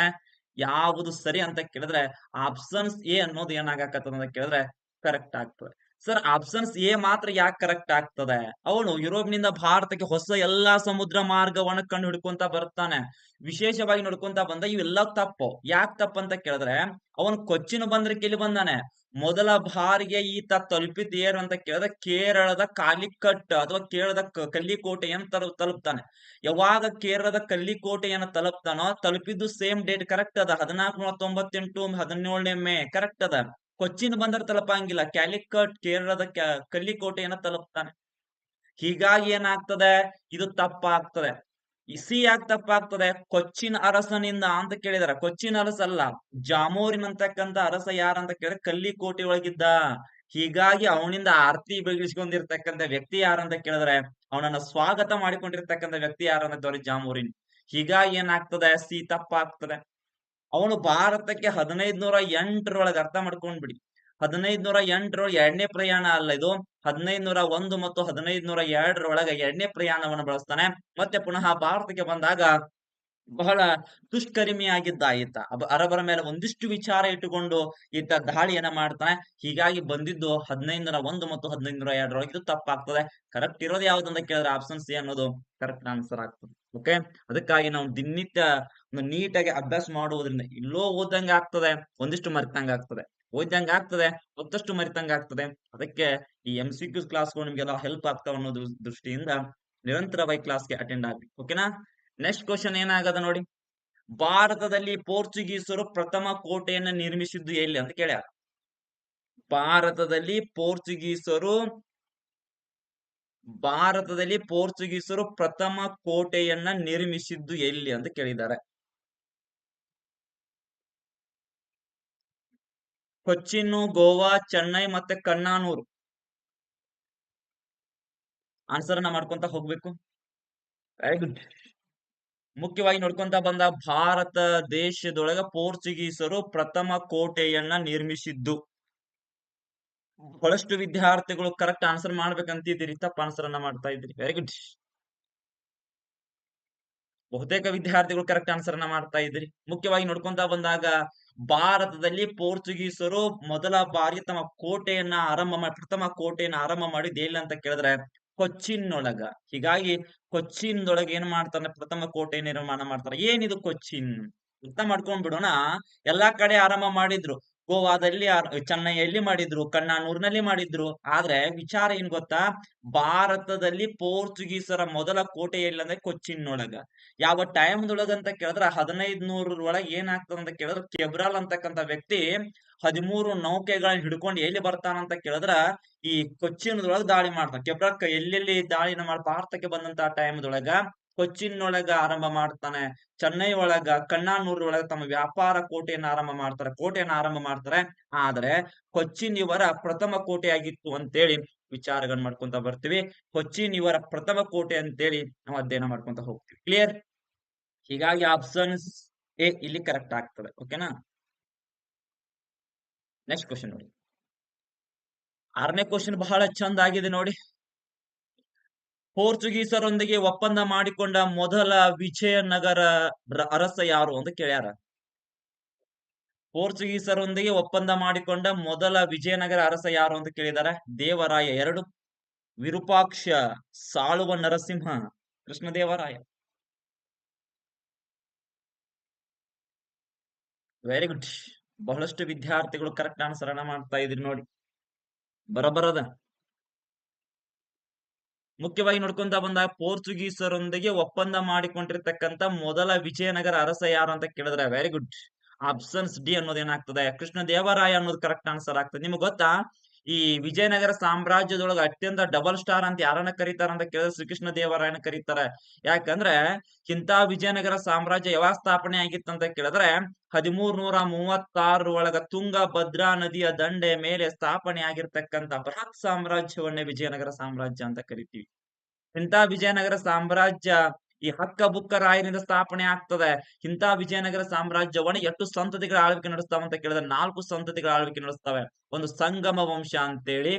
ಯಾವುದು ಸರಿ ಅಂತ ಕೇಳಿದ್ರೆ ಆಪ್ಷನ್ಸ್ ಎ ಅನ್ನೋದು ಏನಾಗತ್ತದ ಅಂತ ಕೇಳಿದ್ರೆ ಕರೆಕ್ಟ್ ಆಗ್ತದೆ. ಸರ್ ಆಪ್ಷನ್ಸ್ ಎ ಮಾತ್ರ ಯಾಕೆ ಕರೆಕ್ಟ್ ಆಗ್ತದೆ? ಅವನು ಯುರೋಪ್ನಿಂದ ಭಾರತಕ್ಕೆ ಹೊಸ ಎಲ್ಲಾ ಸಮುದ್ರ ಮಾರ್ಗವನ್ನು ಕಂಡು ಹಿಡ್ಕೊಂತ ಬರ್ತಾನೆ. ವಿಶೇಷವಾಗಿ ನೋಡ್ಕೊಂತ ಬಂದ ಇವೆಲ್ಲ ತಪ್ಪು. ಯಾಕೆ ತಪ್ಪು ಅಂತ ಕೇಳಿದ್ರೆ, ಅವನು ಕೊಚ್ಚಿನ ಬಂದರಕ್ಕೆ ಇಲ್ಲಿ ಬಂದಾನೆ. ಮೊದಲ ಬಾರಿಗೆ ಈತ ತಲುಪಿದ ಏನು ಅಂತ ಕೇಳಿದ್ರೆ, ಕೇರಳದ ಕಾಲಿಕಟ್ ಅಥವಾ ಕೇರಳದ ಕಲ್ಲಿಕೋಟೆಯನ್ನು ತಲು, ತಲುಪ್ತಾನೆ. ಯಾವಾಗ ಕೇರಳದ ಕಲ್ಲಿಕೋಟೆಯನ್ನು ತಲುಪ್ತಾನೋ, ತಲುಪಿದ್ದು ಸೇಮ್ ಡೇಟ್ ಕರೆಕ್ಟ್ ಅದ. ಹದಿನಾಲ್ಕು ನೂರ ತೊಂಬತ್ತೆಂಟು, ಹದಿನೇಳನೇ ಮೇ ಕರೆಕ್ಟ್ ಅದ. ಕೊಚ್ಚಿನ ಬಂದರ ತಲುಪಂಗಿಲ್ಲ. ಕ್ಯಾಲಿಕಟ್ ಕೇರಳದ ಕಲ್ಲಿಕೋಟೆಯನ್ನ ತಲುಪ್ತಾನೆ. ಹೀಗಾಗಿ ಏನಾಗ್ತದೆ? ಇದು ತಪ್ಪಾಗ್ತದೆ. ಸಿ ಯಾಕೆ ತಪ್ಪಾಗ್ತದೆ? ಕೊಚ್ಚಿನ ಅರಸನಿಂದ ಅಂತ ಕೇಳಿದಾರೆ. ಕೊಚ್ಚಿನ ಅರಸ ಅಲ್ಲ ಜಾಮೋರಿನ್ ಅಂತಕ್ಕಂತ ಅರಸ ಯಾರಂತ ಕೇಳಿದ್ರೆ ಕಲ್ಲಿಕೋಟೆ ಒಳಗಿದ್ದ. ಹೀಗಾಗಿ ಅವನಿಂದ ಆರ್ತಿ ಬೆಳಗಿಸ್ಕೊಂಡಿರ್ತಕ್ಕಂಥ ವ್ಯಕ್ತಿ ಯಾರಂತ ಕೇಳಿದ್ರೆ, ಅವನನ್ನ ಸ್ವಾಗತ ಮಾಡಿಕೊಂಡಿರ್ತಕ್ಕಂಥ ವ್ಯಕ್ತಿ ಯಾರಂತ ಜಾಮೋರಿನ್. ಹೀಗಾಗಿ ಏನಾಗ್ತದೆ? ಸಿ ತಪ್ಪಾಗ್ತದೆ. ಅವನು ಭಾರತಕ್ಕೆ ಹದಿನೈದು ನೂರ ಎಂಟರೊಳಗೆ ಅರ್ಥ ಮಾಡ್ಕೊಂಡ್ಬಿಡಿ. ಹದಿನೈದು ನೂರ ಎಂಟರೊಳಗೆ ಎರಡನೇ ಪ್ರಯಾಣ ಅಲ್ಲ ಇದು. ಹದಿನೈದು ನೂರ ಒಂದು ಮತ್ತು ಹದಿನೈದು ನೂರ ಎರಡರೊಳಗೆ ಎರಡನೇ ಪ್ರಯಾಣವನ್ನು ಬಳಸ್ತಾನೆ. ಮತ್ತೆ ಪುನಃ ಭಾರತಕ್ಕೆ ಬಂದಾಗ ಬಹಳ ದುಷ್ಕರ್ಮಿಯಾಗಿದ್ದ ಈತ ಅಬ- ಅರಬರ ಮೇಲೆ ಒಂದಿಷ್ಟು ವಿಚಾರ ಇಟ್ಟುಕೊಂಡು ಈತ ದಾಳಿಯನ್ನ ಮಾಡ್ತಾನೆ? ಹೀಗಾಗಿ ಬಂದಿದ್ದು ಹದಿನೈದು ನೂರ ಒಂದು ಮತ್ತು ಹದಿನೈದು ಎರಡರೊಳಗೆ ಇದು ತಪ್ಪಾಗ್ತದೆ. ಕರೆಕ್ಟ್ ಇರೋದು ಯಾವ್ದು ಅಂತ ಕೇಳಿದ್ರೆ ಆಪ್ಷನ್ ಸಿ ಅನ್ನೋದು ಕರೆಕ್ಟ್ ಆನ್ಸರ್ ಆಗ್ತದೆ. ಓಕೆ ಅದಕ್ಕಾಗಿ ನಾವು ದಿನನಿತ್ಯ ನೀಟಾಗಿ ಅಭ್ಯಾಸ ಮಾಡುವುದರಿಂದ ಇಲ್ಲೋ ಓದಂಗ ಆಗ್ತದೆ, ಒಂದಿಷ್ಟು ಮರಿತಂಗ ಆಗ್ತದೆ. ಓದ್ದಂಗ ಆಗ್ತದೆ ಮತ್ತಷ್ಟು ಮರಿತಂಗ ಆಗ್ತದೆ. ಅದಕ್ಕೆ ಈ ಎಂ ಸಿ ಕ್ಯೂಸ್ ಕ್ಲಾಸ್ಗಳು ನಿಮ್ಗೆಲ್ಲ ಹೆಲ್ಪ್ ಆಗ್ತಾವ ಅನ್ನೋದು ದೃಷ್ಟಿಯಿಂದ ನಿರಂತರವಾಗಿ ಕ್ಲಾಸ್ಗೆ ಅಟೆಂಡ್ ಆಗ್ಲಿ ಓಕೆನಾ ನೆಕ್ಸ್ಟ್ ಕ್ವಶನ್ ಏನಾಗದ ನೋಡಿ? ಭಾರತದಲ್ಲಿ ಪೋರ್ಚುಗೀಸರು ಪ್ರಥಮ ಕೋಟೆಯನ್ನು ನಿರ್ಮಿಸಿದ್ದು ಎಲ್ಲಿ ಅಂತ ಕೇಳ್ಯಾರ ಭಾರತದಲ್ಲಿ ಪೋರ್ಚುಗೀಸರು ಭಾರತದಲ್ಲಿ ಪೋರ್ಚುಗೀಸರು ಪ್ರಥಮ ಕೋಟೆಯನ್ನ ನಿರ್ಮಿಸಿದ್ದು ಎಲ್ಲಿ ಅಂತ ಕೇಳಿದ್ದಾರೆ. ಕೊಚ್ಚಿನ್ನು, ಗೋವಾ, ಚೆನ್ನೈ ಮತ್ತೆ ಕಣ್ಣಾನೂರು. ಆನ್ಸರ್ ಮಾಡ್ಕೊಂತ ಹೋಗ್ಬೇಕು. ವೆರಿ ಗುಡ್ ಮುಖ್ಯವಾಗಿ ನೋಡ್ಕೊಂತ ಬಂದ ಭಾರತ ದೇಶದೊಳಗ ಪೋರ್ಚುಗೀಸರು ಪ್ರಥಮ ಕೋಟೆಯನ್ನ ನಿರ್ಮಿಸಿದ್ದು. ಬಹಳಷ್ಟು ವಿದ್ಯಾರ್ಥಿಗಳು ಕರೆಕ್ಟ್ ಆನ್ಸರ್ ಮಾಡ್ಬೇಕಂತಿದ್ದೀರಿ ತಪ್ಪ ಆನ್ಸರ್ ಅನ್ನ ಮಾಡ್ತಾ ಇದ್ರಿ ವೆರಿ ಗುಡ್ ಬಹುತೇಕ ವಿದ್ಯಾರ್ಥಿಗಳು ಕರೆಕ್ಟ್ ಆನ್ಸರ್ ಅನ್ನ ಮಾಡ್ತಾ ಇದ್ರಿ ಮುಖ್ಯವಾಗಿ ನೋಡ್ಕೊಂತ ಬಂದಾಗ ಭಾರತದಲ್ಲಿ ಪೋರ್ಚುಗೀಸರು ಮೊದಲ ಬಾರಿ ತಮ್ಮ ಕೋಟೆಯನ್ನ ಆರಂಭ ಮಾಡಿ ಪ್ರಥಮ ಕೋಟೆಯನ್ನ ಆರಂಭ ಮಾಡಿದ್ದು ಎಲ್ಲಿ ಅಂತ ಕೇಳಿದ್ರೆ ಕೊಚ್ಚಿನ್ ಒಳಗ ಹೀಗಾಗಿ ಕೊಚ್ಚಿನ್ ಒಳಗ ಏನ್ ಮಾಡ್ತಾರೆ ಪ್ರಥಮ ಕೋಟೆ ನಿರ್ಮಾಣ ಮಾಡ್ತಾರೆ. ಏನಿದು ಕೊಚ್ಚಿನ್? ಅರ್ಥ ಮಾಡ್ಕೊಂಡ್ ಬಿಡೋಣ. ಎಲ್ಲಾ ಕಡೆ ಆರಂಭ ಮಾಡಿದ್ರು. ಗೋವಾದಲ್ಲಿ ಚೆನ್ನೈಯಲ್ಲಿ ಮಾಡಿದ್ರು, ಕಣ್ಣಾನೂರ್ನಲ್ಲಿ ಮಾಡಿದ್ರು. ಆದ್ರೆ ವಿಚಾರ ಏನ್ ಗೊತ್ತಾ? ಭಾರತದಲ್ಲಿ ಪೋರ್ಚುಗೀಸರ ಮೊದಲ ಕೋಟೆ ಅಂದ್ರೆ ಕೊಚ್ಚಿನ್ ಒಳಗ ಯಾವ ಟೈಮ್ದೊಳಗ ಅಂತ ಕೇಳಿದ್ರೆ ಹದಿನೈದ್ ನೂರೊಳಗೆ ಏನಾಗ್ತದೆ ಅಂತ ಕೇಳಿದ್ರೆ ಕೆಬ್ರಾಲ್ ಅಂತಕ್ಕಂತ ವ್ಯಕ್ತಿ ಹದಿಮೂರು ನೌಕೆಗಳನ್ನ ಹಿಡ್ಕೊಂಡು ಎಲ್ಲಿ ಬರ್ತಾನಂತ ಕೇಳಿದ್ರ ಈ ಕೊಚ್ಚಿನದೊಳಗ ದಾಳಿ ಮಾಡ್ತಾನೆ. ಕೆಬ್ರಾಲ್ ಎಲ್ಲೆಲ್ಲಿ ದಾಳಿನ ಮಾಡಿ ಭಾರತಕ್ಕೆ ಬಂದಂತ ಟೈಮ್ದೊಳಗ ಕೊಚ್ಚಿನ್ ಒಳಗ ಆರಂಭ ಮಾಡ್ತಾನೆ ಚೆನ್ನೈ ಒಳಗ ಕಣ್ಣಾನೂರ್ ಒಳಗ ತಮ್ಮ ವ್ಯಾಪಾರ ಕೋಟೆಯನ್ನ ಆರಂಭ ಮಾಡ್ತಾರೆ, ಕೋಟೆಯನ್ನ ಆರಂಭ ಮಾಡ್ತಾರೆ. ಆದ್ರೆ ಕೊಚ್ಚಿನ್ ಇವರ ಪ್ರಥಮ ಕೋಟೆ ಆಗಿತ್ತು ಅಂತೇಳಿ ವಿಚಾರಗಳನ್ನ ಮಾಡ್ಕೊಂತ ಬರ್ತೀವಿ. ಕೊಚ್ಚಿನ್ ಇವರ ಪ್ರಥಮ ಕೋಟೆ ಅಂತೇಳಿ ನಾವು ಅಧ್ಯಯನ ಮಾಡ್ಕೊಂತ ಹೋಗ್ತೀವಿ. ಕ್ಲಿಯರ್ ಹೀಗಾಗಿ ಆಪ್ಷನ್ಸ್ ಎ ಇಲ್ಲಿ ಕರೆಕ್ಟ್ ಆಗ್ತದೆ. ಓಕೆನಾ ನೆಕ್ಸ್ಟ್ ಕ್ವಶನ್ ನೋಡಿ. ಆರನೇ ಕ್ವಶನ್ ಬಹಳ ಚಂದ ಆಗಿದೆ ನೋಡಿ. ಪೋರ್ಚುಗೀಸರೊಂದಿಗೆ ಒಪ್ಪಂದ ಮಾಡಿಕೊಂಡ ಮೊದಲ ವಿಜಯನಗರ ಅರಸ ಯಾರು ಅಂತ ಕೇಳ್ಯಾರ. ಪೋರ್ಚುಗೀಸರೊಂದಿಗೆ ಒಪ್ಪಂದ ಮಾಡಿಕೊಂಡ ಮೊದಲ ವಿಜಯನಗರ ಅರಸ ಯಾರು ಅಂತ ಕೇಳಿದಾರ. ದೇವರಾಯ, ಎರಡು ವಿರೂಪಾಕ್ಷ, ಸಾಳುವ ನರಸಿಂಹ, ಕೃಷ್ಣದೇವರಾಯ. ವೆರಿ ಗುಡ್ ಬಹಳಷ್ಟು ವಿದ್ಯಾರ್ಥಿಗಳು ಕರೆಕ್ಟ್ ಆನ್ಸರ್ ಮಾಡ್ತಾ ಇದ್ರಿ ನೋಡಿ. ಬರಬರದ. ಮುಖ್ಯವಾಗಿ ನೋಡ್ಕೊಂತ ಬಂದಾಗ ಪೋರ್ಚುಗೀಸರೊಂದಿಗೆ ಒಪ್ಪಂದ ಮಾಡಿಕೊಂಡಿರ್ತಕ್ಕಂತ ಮೊದಲ ವಿಜಯನಗರ ಅರಸ ಯಾರು ಅಂತ ಕೇಳಿದ್ರೆ ವೆರಿ ಗುಡ್ ಆಪ್ಷನ್ಸ್ ಡಿ ಅನ್ನೋದು ಏನಾಗ್ತದೆ ಕೃಷ್ಣ ದೇವರಾಯ ಅನ್ನೋದು ಕರೆಕ್ಟ್ ಆನ್ಸರ್ ಆಗ್ತದೆ. ನಿಮ್ಗೆ ಗೊತ್ತಾ? ಈ ವಿಜಯನಗರ ಸಾಮ್ರಾಜ್ಯದೊಳಗ ಅತ್ಯಂತ ಡಬಲ್ ಸ್ಟಾರ್ ಅಂತ ಯಾರನ್ನ ಕರೀತಾರ ಅಂತ ಕೇಳಿದ್ರೆ ಶ್ರೀಕೃಷ್ಣ ದೇವರಾಯನ ಕರೀತಾರೆ. ಯಾಕಂದ್ರೆ ಇಂತ ವಿಜಯನಗರ ಸಾಮ್ರಾಜ್ಯ ಯಾವಾಗ ಸ್ಥಾಪನೆ ಆಗಿತ್ತು ಅಂತ ಕೇಳಿದ್ರೆ ಹದಿಮೂರ್ ನೂರ ಮೂವತ್ತಾರು ಒಳಗ ತುಂಗ ಭದ್ರಾ ನದಿಯ ದಂಡೆ ಮೇಲೆ ಸ್ಥಾಪನೆ ಆಗಿರ್ತಕ್ಕಂತ ಬೃಹತ್ ಸಾಮ್ರಾಜ್ಯವನ್ನೇ ವಿಜಯನಗರ ಸಾಮ್ರಾಜ್ಯ ಅಂತ ಕರಿತೀವಿ. ಇಂತ ವಿಜಯನಗರ ಸಾಮ್ರಾಜ್ಯ ಈ ಹಕ್ಕ ಬುಕ್ಕ ರಾಯರಿಂದ ಸ್ಥಾಪನೆ ಆಗ್ತದೆ. ಇಂತ ವಿಜಯನಗರ ಸಾಮ್ರಾಜ್ಯವನ್ನು ಎಷ್ಟು ಸಂತತಿಗಳ ಆಳ್ವಿಕೆ ನಡೆಸ್ತಾವ ಅಂತ ಕೇಳಿದ್ರೆ ನಾಲ್ಕು ಸಂತತಿಗಳ ಆಳ್ವಿಕೆ ನಡೆಸ್ತವೆ. ಒಂದು ಸಂಗಮ ವಂಶ ಅಂತೇಳಿ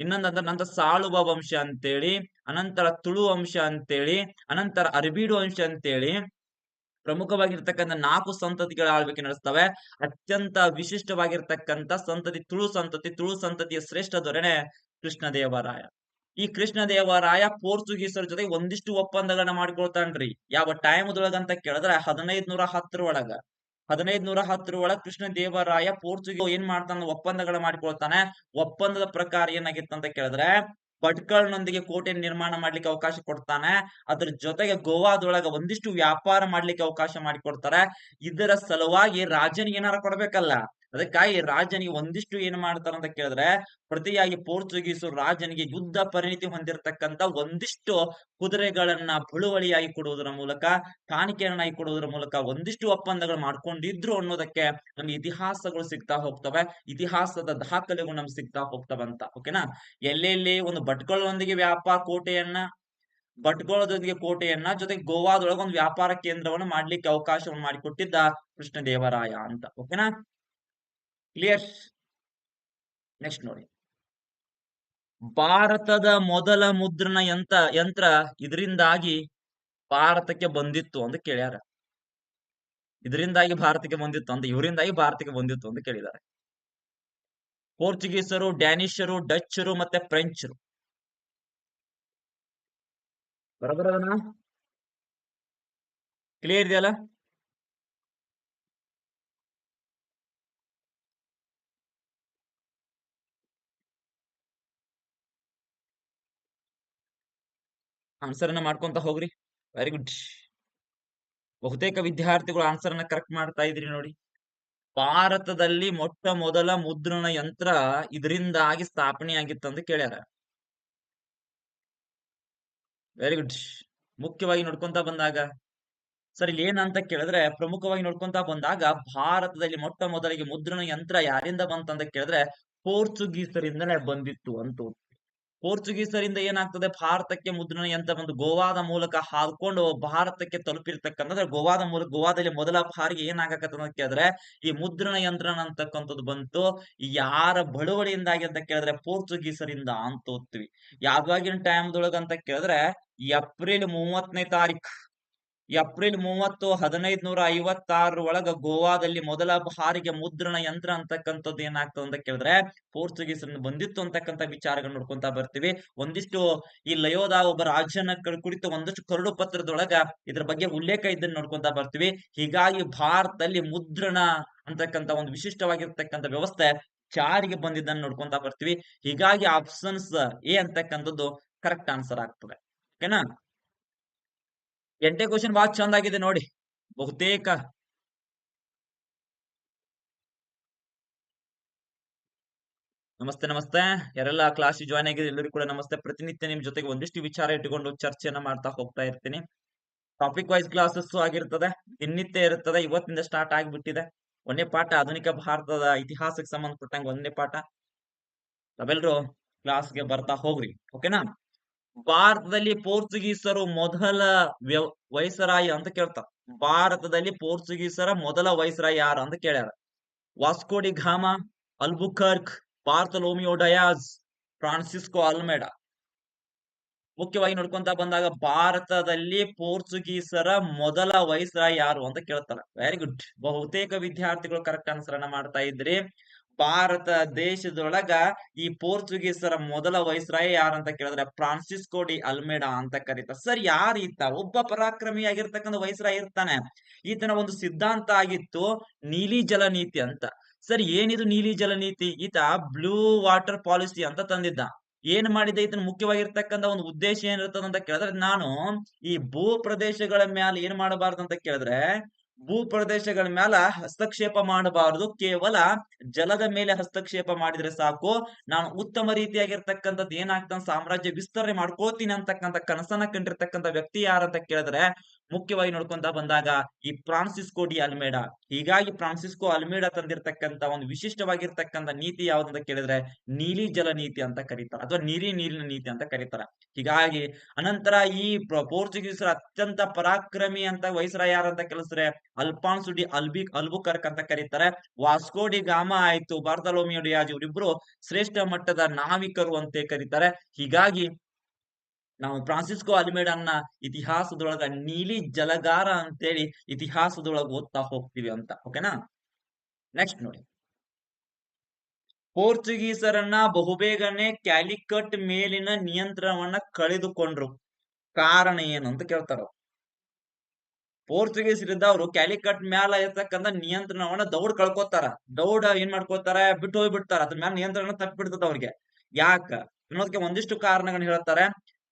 ಇನ್ನೊಂದಂತ ನಂತರ ಸಾಳುವ ವಂಶ ಅಂತೇಳಿ, ಅನಂತರ ತುಳು ವಂಶ ಅಂತೇಳಿ, ಅನಂತರ ಅರಿಬೀಡು ವಂಶ ಅಂತೇಳಿ ಪ್ರಮುಖವಾಗಿರ್ತಕ್ಕಂಥ ನಾಲ್ಕು ಸಂತತಿಗಳ ಆಳ್ವಿಕೆ ನಡೆಸ್ತವೆ. ಅತ್ಯಂತ ವಿಶಿಷ್ಟವಾಗಿರ್ತಕ್ಕಂಥ ಸಂತತಿ ತುಳು ಸಂತತಿ, ತುಳು ಸಂತತಿಯ ಶ್ರೇಷ್ಠ ದೊರೆನೆ ಕೃಷ್ಣದೇವರಾಯ ಈ ಕೃಷ್ಣದೇವರಾಯ ಪೋರ್ಚುಗೀಸರ ಜೊತೆ ಒಂದಿಷ್ಟು ಒಪ್ಪಂದಗಳನ್ನ ಮಾಡ್ಕೊಳ್ತಾನ್ರಿ. ಯಾವ ಟೈಮ್ದೊಳಗ ಅಂತ ಕೇಳಿದ್ರೆ ಹದಿನೈದ್ ನೂರ ಹತ್ತರ ಒಳಗ. ಹದಿನೈದ್ ನೂರ ಹತ್ತರ ಒಳಗ ಕೃಷ್ಣ ದೇವರಾಯ ಪೋರ್ಚುಗೀಸ್ ಏನ್ ಮಾಡ್ತಾನ ಒಪ್ಪಂದಗಳ ಮಾಡ್ಕೊಳ್ತಾನೆ. ಒಪ್ಪಂದದ ಪ್ರಕಾರ ಏನಾಗಿತ್ತು ಅಂತ ಕೇಳಿದ್ರೆ ಭಟ್ಕಳನೊಂದಿಗೆ ಕೋಟೆ ನಿರ್ಮಾಣ ಮಾಡ್ಲಿಕ್ಕೆ ಅವಕಾಶ ಕೊಡ್ತಾನೆ. ಅದ್ರ ಜೊತೆಗೆ ಗೋವಾದೊಳಗ ಒಂದಿಷ್ಟು ವ್ಯಾಪಾರ ಮಾಡ್ಲಿಕ್ಕೆ ಅವಕಾಶ ಮಾಡಿಕೊಡ್ತಾರೆ. ಇದರ ಸಲುವಾಗಿ ರಾಜನಿಗೆ ಏನಾರ ಕೊಡ್ಬೇಕಲ್ಲ. ಅದಕ್ಕಾಗಿ ರಾಜನಿಗೆ ಒಂದಿಷ್ಟು ಏನ್ ಮಾಡ್ತಾರ ಅಂತ ಕೇಳಿದ್ರೆ, ಪ್ರತಿಯಾಗಿ ಪೋರ್ಚುಗೀಸು ರಾಜನಿಗೆ ಯುದ್ಧ ಪರಿಣಿತಿ ಹೊಂದಿರತಕ್ಕಂತ ಒಂದಿಷ್ಟು ಕುದುರೆಗಳನ್ನ ಬಳುವಳಿಯಾಗಿ ಕೊಡುವುದರ ಮೂಲಕ ಕಾಣಿಕೆಯನ್ನಾಗಿ ಕೊಡುವುದರ ಮೂಲಕ ಒಂದಿಷ್ಟು ಒಪ್ಪಂದಗಳು ಮಾಡ್ಕೊಂಡಿದ್ರು ಅನ್ನೋದಕ್ಕೆ ನಮ್ಗೆ ಇತಿಹಾಸಗಳು ಸಿಗ್ತಾ ಹೋಗ್ತವೆ. ಇತಿಹಾಸದ ದಾಖಲೆಗಳು ನಮ್ಗೆ ಸಿಗ್ತಾ ಹೋಗ್ತವೆ ಅಂತ. ಓಕೆನಾ? ಎಲ್ಲೆಲ್ಲಿ ಒಂದು ಭಟ್ಕಳೊಂದಿಗೆ ವ್ಯಾಪಾರ ಕೋಟೆಯನ್ನ ಭಟ್ಕಳದೊಂದಿಗೆ ಕೋಟೆಯನ್ನ, ಜೊತೆಗೆ ಗೋವಾದೊಳಗೆ ಒಂದು ವ್ಯಾಪಾರ ಕೇಂದ್ರವನ್ನು ಮಾಡ್ಲಿಕ್ಕೆ ಅವಕಾಶವನ್ನು ಮಾಡಿಕೊಟ್ಟಿದ್ದ ಕೃಷ್ಣದೇವರಾಯ ಅಂತ. ಓಕೆನಾ? ಕ್ಲಿಯರ್ ನೆಕ್ಸ್ಟ್ ನೋಡಿ. ಭಾರತದ ಮೊದಲ ಮುದ್ರಣ ಯಂತ್ರ ಯಂತ್ರ ಇದರಿಂದಾಗಿ ಭಾರತಕ್ಕೆ ಬಂದಿತ್ತು ಅಂತ ಕೇಳ್ಯಾರ. ಇದರಿಂದಾಗಿ ಭಾರತಕ್ಕೆ ಬಂದಿತ್ತು ಅಂತ, ಇವರಿಂದಾಗಿ ಭಾರತಕ್ಕೆ ಬಂದಿತ್ತು ಅಂತ ಕೇಳಿದ್ದಾರೆ ಪೋರ್ಚುಗೀಸರು ಡ್ಯಾನಿಷರು ಡಚ್ಚರು ಮತ್ತೆ ಫ್ರೆಂಚರು. ಬರಬರದನ ಕ್ಲಿಯರ್ ಇದೆಯಲ್ಲ? ಆನ್ಸರ್ ಅನ್ನ ಮಾಡ್ಕೊಂತ ಹೋಗ್ರಿ. ವೆರಿ ಗುಡ್ ಬಹುತೇಕ ವಿದ್ಯಾರ್ಥಿಗಳು ಆನ್ಸರ್ ಅನ್ನ ಕರೆಕ್ಟ್ ಮಾಡ್ತಾ ಇದ್ರಿ ನೋಡಿ. ಭಾರತದಲ್ಲಿ ಮೊಟ್ಟ ಮೊದಲ ಮುದ್ರಣ ಯಂತ್ರ ಇದರಿಂದಾಗಿ ಸ್ಥಾಪನೆ ಆಗಿತ್ತು ಅಂತ ಕೇಳ್ಯಾರ. ವೆರಿ ಗುಡ್ ಮುಖ್ಯವಾಗಿ ನೋಡ್ಕೊಂತ ಬಂದಾಗ ಸರ್ ಇಲ್ಲಿ ಏನಂತ ಕೇಳಿದ್ರೆ, ಪ್ರಮುಖವಾಗಿ ನೋಡ್ಕೊಂತ ಬಂದಾಗ ಭಾರತದಲ್ಲಿ ಮೊಟ್ಟ ಮೊದಲಿಗೆ ಮುದ್ರಣ ಯಂತ್ರ ಯಾರಿಂದ ಬಂತಂತ ಕೇಳಿದ್ರೆ ಪೋರ್ಚುಗೀಸರಿಂದಲೇ ಬಂದಿತ್ತು ಅಂತ. ಪೋರ್ಚುಗೀಸರಿಂದ ಏನಾಗ್ತದೆ? ಭಾರತಕ್ಕೆ ಮುದ್ರಣ ಯಂತ್ರ ಬಂದು ಗೋವಾದ ಮೂಲಕ ಹಾದ್ಕೊಂಡು ಭಾರತಕ್ಕೆ ತಲುಪಿರ್ತಕ್ಕಂಥದ್ರೆ ಗೋವಾದ ಮೂಲಕ ಗೋವಾದಲ್ಲಿ ಮೊದಲ ಬಾರಿಗೆ ಅಂತ ಕೇಳಿದ್ರೆ, ಈ ಮುದ್ರಣ ಯಂತ್ರ ಅಂತಕ್ಕಂಥದ್ದು ಬಂತು. ಯಾರ ಬಳುವಳಿಯಿಂದಾಗಿ ಅಂತ ಕೇಳಿದ್ರೆ ಪೋರ್ಚುಗೀಸರಿಂದ ಅಂತ ಓದ್ತೀವಿ. ಯಾವಾಗಿನ ಟೈಮ್ದೊಳಗ ಅಂತ ಕೇಳಿದ್ರೆ, ಏಪ್ರಿಲ್ ಮೂವತ್ತನೇ ತಾರೀಖ್ ಏಪ್ರಿಲ್ ಮೂವತ್ತು ಹದಿನೈದ್ ನೂರ ಐವತ್ತಾರ ಒಳಗ ಗೋವಾದಲ್ಲಿ ಮೊದಲ ಬಾರಿಗೆ ಮುದ್ರಣ ಯಂತ್ರ ಅಂತಕ್ಕಂಥದ್ದು ಏನಾಗ್ತದೆ ಅಂತ ಕೇಳಿದ್ರೆ ಪೋರ್ಚುಗೀಸರಿಂದ ಬಂದಿತ್ತು ಅಂತಕ್ಕಂಥ ವಿಚಾರಗಳನ್ನ ನೋಡ್ಕೊಂತ ಬರ್ತೀವಿ. ಒಂದಿಷ್ಟು ಈ ಲಯೋದ ಒಬ್ಬ ರಾಜನ ಕುರಿತು ಒಂದಷ್ಟು ಕರಡು ಪತ್ರದೊಳಗ ಇದ್ರ ಬಗ್ಗೆ ಉಲ್ಲೇಖ ಇದ್ದನ್ನ ನೋಡ್ಕೊಂತ ಬರ್ತೀವಿ. ಹೀಗಾಗಿ ಭಾರತದಲ್ಲಿ ಮುದ್ರಣ ಅಂತಕ್ಕಂಥ ಒಂದು ವಿಶಿಷ್ಟವಾಗಿರ್ತಕ್ಕಂಥ ವ್ಯವಸ್ಥೆ ಜಾರಿಗೆ ಬಂದಿದ್ದನ್ನ ನೋಡ್ಕೊಂತ ಬರ್ತೀವಿ. ಹೀಗಾಗಿ ಆಪ್ಷನ್ಸ್ ಎ ಅಂತಕ್ಕಂಥದ್ದು ಕರೆಕ್ಟ್ ಆನ್ಸರ್ ಆಗ್ತದೆ. ಓಕೆನಾ ಎಂಟನೇ ಕ್ವಶನ್ ಬಹಳ ಚಂದ ಆಗಿದೆ ನೋಡಿ. ಬಹುತೇಕ ನಮಸ್ತೆ ನಮಸ್ತೆ. ಯಾರೆಲ್ಲ ಕ್ಲಾಸ್ ಜಾಯ್ನ್ ಆಗಿದೆ ಎಲ್ಲರಿಗೂ ಕೂಡ ನಮಸ್ತೆ. ಪ್ರತಿನಿತ್ಯ ನಿಮ್ ಜೊತೆಗೆ ಒಂದಿಷ್ಟು ವಿಚಾರ ಇಟ್ಟುಕೊಂಡು ಚರ್ಚೆಯನ್ನ ಮಾಡ್ತಾ ಹೋಗ್ತಾ ಇರ್ತೀನಿ. ಟಾಪಿಕ್ ವೈಸ್ ಕ್ಲಾಸಸ್ ಆಗಿರ್ತದೆ, ದಿನನಿತ್ಯ ಇರುತ್ತದೆ, ಇವತ್ತಿಂದ ಸ್ಟಾರ್ಟ್ ಆಗಿಬಿಟ್ಟಿದೆ. ಒಂದೇ ಪಾಠ, ಆಧುನಿಕ ಭಾರತದ ಇತಿಹಾಸಕ್ಕೆ ಸಂಬಂಧಪಟ್ಟಂಗೆ ಒಂದೇ ಪಾಠ. ನಾವೆಲ್ಲರೂ ಕ್ಲಾಸ್ಗೆ ಬರ್ತಾ ಹೋಗ್ರಿ ಓಕೆನಾ ಭಾರತದಲ್ಲಿ ಪೋರ್ಚುಗೀಸರು ಮೊದಲ ವ್ಯವ ವೈಸರಾಯಿ ಅಂತ ಕೇಳ್ತಾರ. ಭಾರತದಲ್ಲಿ ಪೋರ್ಚುಗೀಸರ ಮೊದಲ ವೈಸರಾಯಿ ಯಾರು ಅಂತ ಕೇಳ್ಯಾರ. Vasco da Gama, Albuquerque, Bartolomeu Dias Francisco Almeida ಮುಖ್ಯವಾಗಿ ನೋಡ್ಕೊಂತ ಬಂದಾಗ ಭಾರತದಲ್ಲಿ ಪೋರ್ಚುಗೀಸರ ಮೊದಲ ವಯಸ್ಸರ ಯಾರು ಅಂತ ಕೇಳ್ತಾರ. ವೆರಿ ಗುಡ್ ಬಹುತೇಕ ವಿದ್ಯಾರ್ಥಿಗಳು ಕರೆಕ್ಟ್ ಅನ್ನ ಮಾಡ್ತಾ ಇದ್ರಿ. ಭಾರತ ದೇಶದೊಳಗ ಈ ಪೋರ್ಚುಗೀಸರ ಮೊದಲ ವೈಸ್ರಾಯ್ ಯಾರಂತ ಕೇಳಿದ್ರೆ ಫ್ರಾನ್ಸಿಸ್ಕೋ ಡಿ ಅಲ್ಮೇಡಾ ಅಂತ ಕರೀತಾರೆ. ಸರ್, ಯಾರು ಈತ? ಒಬ್ಬ ಪರಾಕ್ರಮಿಯಾಗಿರ್ತಕ್ಕಂಥ ವೈಸ್ರಾಯ್ ಇರ್ತಾನೆ. ಈತನ ಒಂದು ಸಿದ್ಧಾಂತ ಆಗಿತ್ತು ನೀಲಿ ಜಲ ನೀತಿ ಅಂತ. ಸರ್, ಏನಿದು ನೀಲಿ ಜಲ ನೀತಿ? ಈತ ಬ್ಲೂ ವಾಟರ್ ಪಾಲಿಸಿ ಅಂತ ತಂದಿದ್ದ. ಏನ್ ಮಾಡಿದ? ಈತನ ಮುಖ್ಯವಾಗಿರ್ತಕ್ಕಂಥ ಒಂದು ಉದ್ದೇಶ ಏನಿರ್ತದ ಅಂತ ಕೇಳಿದ್ರೆ, ನಾನು ಈ ಭೂ ಪ್ರದೇಶಗಳ ಮ್ಯಾಲ ಏನ್ ಮಾಡಬಾರ್ದು ಅಂತ ಕೇಳಿದ್ರೆ ಭೂ ಪ್ರದೇಶಗಳ ಮೇಲೆ ಹಸ್ತಕ್ಷೇಪ ಮಾಡಬಾರದು. ಕೇವಲ ಜಲದ ಮೇಲೆ ಹಸ್ತಕ್ಷೇಪ ಮಾಡಿದ್ರೆ ಸಾಕು. ನಾನು ಉತ್ತಮ ರೀತಿಯಾಗಿರ್ತಕ್ಕಂಥದ್ದು ಏನಾಗ್ತಾನ ಸಾಮ್ರಾಜ್ಯ ವಿಸ್ತರಣೆ ಮಾಡ್ಕೋತೀನಿ ಅಂತಕ್ಕಂಥ ಕನಸನ್ನ ಕಂಡಿರ್ತಕ್ಕಂಥ ವ್ಯಕ್ತಿ ಯಾರಂತ ಕೇಳಿದ್ರೆ ಮುಖ್ಯವಾಗಿ ನೋಡ್ಕೊಂತ ಬಂದಾಗ ಈ ಫ್ರಾನ್ಸಿಸ್ಕೋ ಡಿ ಅಲ್ಮೇಡಾ. ಹೀಗಾಗಿ ಫ್ರಾನ್ಸಿಸ್ಕೋ ಅಲ್ಮೇಡಾ ತಂದಿರತಕ್ಕಂತ ಒಂದು ವಿಶಿಷ್ಟವಾಗಿರ್ತಕ್ಕಂಥ ನೀತಿ ಯಾವ್ದಂತ ಕೇಳಿದ್ರೆ ನೀಲಿ ಜಲ ನೀತಿ ಅಂತ ಕರೀತಾರೆ. ಅಥವಾ ನೀಲಿ ನೀರಿನ ನೀತಿ ಅಂತ ಕರೀತಾರೆ. ಹೀಗಾಗಿ ಅನಂತರ ಈ ಪ್ರ- ಪೋರ್ಚುಗೀಸರ ಅತ್ಯಂತ ಪರಾಕ್ರಮಿ ಅಂತ ವಯಸ್ಸರ ಯಾರಂತ ಕೆಲಸ್ರೆ ಅಲ್ಫಾನ್ಸು ಡಿ ಅಲ್ಬಿ ಅಲ್ಬುಕರ್ಕ್ ಅಂತ ಕರೀತಾರೆ. ವಾಸ್ಕೋ ಡಿ ಗಾಮ ಆಯ್ತು, ಬಾರ್ತಲೋಮಿಯೋ ಡಿಯಾಜ್ ಇವರಿಬ್ರು ಶ್ರೇಷ್ಠ ಮಟ್ಟದ ನಾವಿಕರು ಅಂತ ಕರೀತಾರೆ. ಹೀಗಾಗಿ ನಾವು ಫ್ರಾನ್ಸಿಸ್ಕೋ ಅಲ್ಮೇಡನ್ನ ಇತಿಹಾಸದೊಳಗ ನೀಲಿ ಜಲಗಾರ ಅಂತೇಳಿ ಇತಿಹಾಸದೊಳಗ ಓದ್ತಾ ಹೋಗ್ತೀವಿ ಅಂತ ಓಕೆನಾ ನೆಕ್ಸ್ಟ್ ನೋಡಿ. ಪೋರ್ಚುಗೀಸರನ್ನ ಬಹುಬೇಗನೆ ಕ್ಯಾಲಿಕಟ್ ಮೇಲಿನ ನಿಯಂತ್ರಣವನ್ನ ಕಳೆದುಕೊಂಡ್ರು. ಕಾರಣ ಏನು ಅಂತ ಕೇಳ್ತಾರ ಪೋರ್ಚುಗೀಸರಿದ್ದವ್ರು ಕ್ಯಾಲಿಕಟ್ ಮ್ಯಾಲ ಇರ್ತಕ್ಕಂಥ ನಿಯಂತ್ರಣವನ್ನ ದೌಡ್ ಕಳ್ಕೊತಾರ. ದೌಡ್ ಏನ್ ಮಾಡ್ಕೋತಾರ? ಬಿಟ್ಟು ಹೋಗ್ಬಿಡ್ತಾರ. ಅದ್ರ ಮ್ಯಾಲ ನಿಯಂತ್ರಣ ತಪ್ಪಿಬಿಡ್ತದ ಅವ್ರಿಗೆ. ಯಾಕ? ಅನ್ನೋದಕ್ಕೆ ಒಂದಿಷ್ಟು ಕಾರಣಗಳನ್ನ ಹೇಳ್ತಾರೆ.